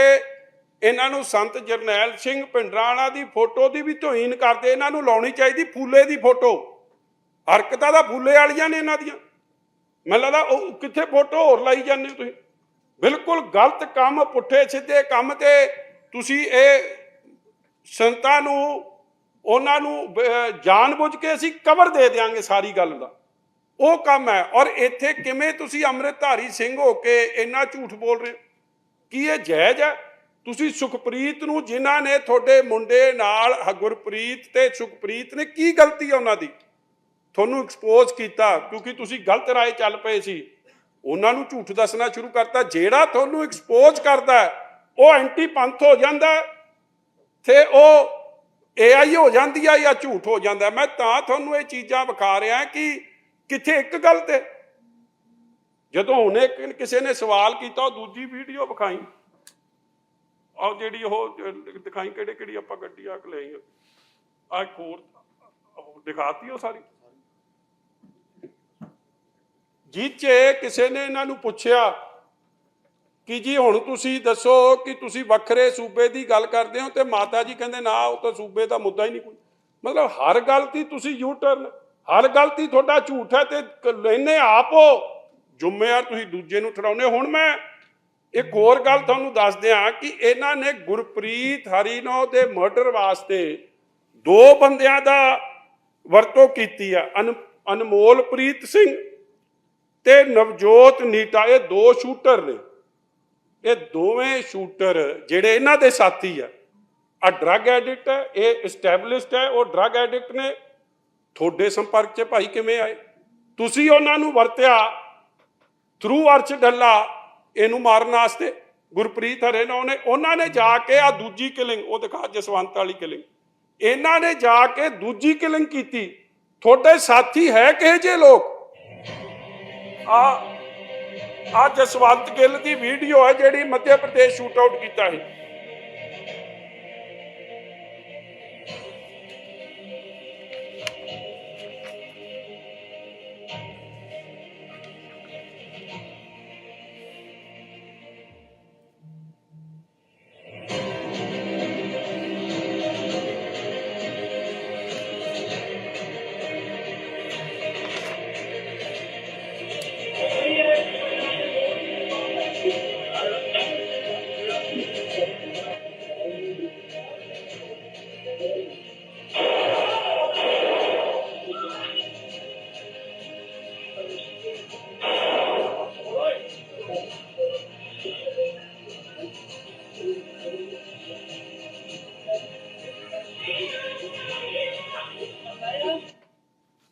ਇਹਨਾਂ ਨੂੰ ਸੰਤ ਜਰਨੈਲ ਸਿੰਘ ਪਿੰਡਰਾਣਾ ਦੀ ਫੋਟੋ ਦੀ ਵੀ ਤੋਹੀਨ ਕਰਦੇ, ਇਹਨਾਂ ਨੂੰ ਲਾਉਣੀ ਚਾਹੀਦੀ ਫੂਲੇ ਦੀ ਫੋਟੋ। ਹਰਕਤਾਂ ਦਾ ਫੂਲੇ ਵਾਲੀਆਂ ਨੇ ਇਹਨਾਂ ਦੀਆਂ। ਮੈਨੂੰ ਲੱਗਦਾ ਉਹ ਕਿੱਥੇ ਫੋਟੋ ਹੋਰ ਲਾਈ ਜਾਂਦੇ ਹੋ ਤੁਸੀਂ। ਬਿਲਕੁਲ ਗਲਤ ਕੰਮ, ਪੁੱਠੇ ਸਿੱਧੇ ਕੰਮ ਤੇ ਤੁਸੀਂ ਇਹ ਸੰਤਾਂ ਨੂੰ ਉਹਨਾਂ ਨੂੰ ਬ- ਜਾਣਬੁੱਝ ਕੇ ਅਸੀਂ ਕਵਰ ਦੇ ਦਿਆਂਗੇ ਸਾਰੀ ਗੱਲ ਦਾ। ਉਹ ਕੰਮ ਹੈ। ਔਰ ਇੱਥੇ ਕਿਵੇਂ ਤੁਸੀਂ ਅੰਮ੍ਰਿਤਧਾਰੀ ਸਿੰਘ ਹੋ ਕੇ ਇੰਨਾ ਝੂਠ ਬੋਲ ਰਹੇ ਹੋ? ਕੀ ਇਹ ਜਾਇਜ਼ ਹੈ? ਤੁਸੀਂ ਸੁਖਪ੍ਰੀਤ ਨੂੰ, ਜਿਨ੍ਹਾਂ ਨੇ ਤੁਹਾਡੇ ਮੁੰਡੇ ਨਾਲ ਹ- ਗੁਰਪ੍ਰੀਤ ਤੇ ਸੁਖਪ੍ਰੀਤ ਨੇ ਕੀ ਗਲਤੀ ਹੈ ਉਹਨਾਂ ਦੀ? ਤੁਹਾਨੂੰ ਐਕਸਪੋਜ਼ ਕੀਤਾ, ਕਿਉਂਕਿ ਤੁਸੀਂ ਗਲਤ ਰਾਏ ਚੱਲ ਪਏ ਸੀ। ਉਹਨਾਂ ਨੂੰ ਝੂਠ ਦੱਸਣਾ ਸ਼ੁਰੂ ਕਰਤਾ। ਜਿਹੜਾ ਤੁਹਾਨੂੰ ਐਕਸਪੋਜ਼ ਕਰਦਾ ਉਹ ਐਂਟੀ ਪੰਥ ਹੋ ਜਾਂਦਾ ਹੈ। ਤੇ ਉਹ ਏਆਈ ਹੋ ਜਾਂਦੀ ਆ ਜਾਂ ਝੂਠ ਹੋ ਜਾਂਦਾ ਮੈਂ ਤਾਂ ਤੁਹਾਨੂੰ ਇਹ ਚੀਜ਼ਾਂ ਵਿਖਾ ਰਿਹਾ ਕਿ ਕਿੱਥੇ ਇੱਕ ਗੱਲ ਤੇ? ਜਦੋਂ ਹੁਣੇ ਕਿਸੇ ਨੇ ਸਵਾਲ ਕੀਤਾ, ਉਹ ਦੂਜੀ ਵੀਡੀਓ ਵਿਖਾਈ। ਆਹ ਜਿਹੜੀ ਉਹ ਦਿਖਾਈ ਕਿਹੜੇ, ਕਿਹੜੀ ਆਪਾਂ ਗੱਡੀ ਆ ਕੇ ਲਈ ਆ ਹੋਰ ਦਿਖਾਤੀ ਉਹ ਸਾਰੀ। ਜਿਹ ਕਿਸੇ ਨੇ ਇਹਨਾਂ ਨੂੰ ਪੁੱਛਿਆ ਕਿ ਜੀ ਹੁਣ ਤੁਸੀਂ ਦੱਸੋ ਕਿ ਤੁਸੀਂ ਵੱਖਰੇ ਸੂਬੇ ਦੀ ਗੱਲ ਕਰਦੇ ਹੋ ਤੇ ਮਾਤਾ ਜੀ ਕਹਿੰਦੇ, ਨਾ, ਉਹ ਤਾਂ ਸੂਬੇ ਦਾ ਮੁੱਦਾ ਹੀ ਨਹੀਂ ਕੋਈ। ਮਤਲਬ ਹਰ ਗੱਲ ਦੀ ਤੁਸੀਂ ਯੂ ਟਰਨ ਹਰ ਗੱਲ ਦੀ ਤੁਹਾਡਾ ਝੂਠ ਹੈ ਤੇ ਕ- ਲੈਨੇ ਆਪ ਹੋ। ਜ਼ਿੰਮੇਵਾਰ ਤੁਸੀਂ ਦੂਜੇ ਨੂੰ ਠੜਾਉਨੇ ਹੁਣ ਮੈਂ ਇੱਕ ਹੋਰ ਗੱਲ ਤੁਹਾਨੂੰ ਦੱਸ ਦਿਆਂ ਕਿ ਇਹਨਾਂ ਨੇ ਗੁਰਪ੍ਰੀਤ ਹਰੀਨੋ ਦੇ ਮਰਡਰ ਵਾਸਤੇ ਦੋ ਬੰਦਿਆਂ ਦਾ ਵਰਤੋਂ ਕੀਤੀ ਆ। ਅਨ- ਅਨਮੋਲਪ੍ਰੀਤ ਸਿੰਘ ਤੇ ਨਵਜੋਤ ਨੀਟਾ, ਇਹ ਦੋ ਸ਼ੂਟਰ ਨੇ। ਇਹ ਦੋਵੇਂ ਸ਼ੂਟਰ ਜਿਹੜੇ ਇਹਨਾਂ ਦੇ ਸਾਥੀ ਆ ਆ ਡਰੱਗ ਐਡਿਕਟ ਹੈ ਇਹ ਐਸਟੈਬਲਿਸ਼ਡ ਹੈ ਉਹ ਡਰੱਗ ਐਡਿਕਟ ਨੇ। ਤੁਹਾਡੇ ਸੰਪਰਕ 'ਚ ਭਾਈ ਕਿਵੇਂ ਆਏ? ਤੁਸੀਂ ਉਹਨਾਂ ਨੂੰ ਵਰਤਿਆ ਥਰੂ ਅਰਚ ਡੱਲਾ, ਇਹਨੂੰ ਮਾਰਨ ਵਾਸਤੇ। ਗੁਰਪ੍ਰੀਤ ਹਰੇਨੋ ਉਹਨੇ, ਉਹਨਾਂ ਨੇ ਜਾ ਕੇ ਆ ਦੂਜੀ ਕਿਲਿੰਗ ਉਹ ਦਿਖਾ ਜਸਵੰਤ ਵਾਲੀ ਕਿਲਿੰਗ ਇਹਨਾਂ ਨੇ ਜਾ ਕੇ ਦੂਜੀ ਕਿਲਿੰਗ ਕੀਤੀ। ਤੁਹਾਡੇ ਸਾਥੀ ਹੈ ਕਿਹੇ ਜੇ ਲੋਕ? ਆ ਆ ਜਸਵੰਤ ਗਿੱਲ ਦੀ ਵੀਡੀਓ ਹੈ ਜਿਹੜੀ ਮੱਧ ਪ੍ਰਦੇਸ਼ ਸ਼ੂਟ ਆਊਟ ਕੀਤਾ ਸੀ।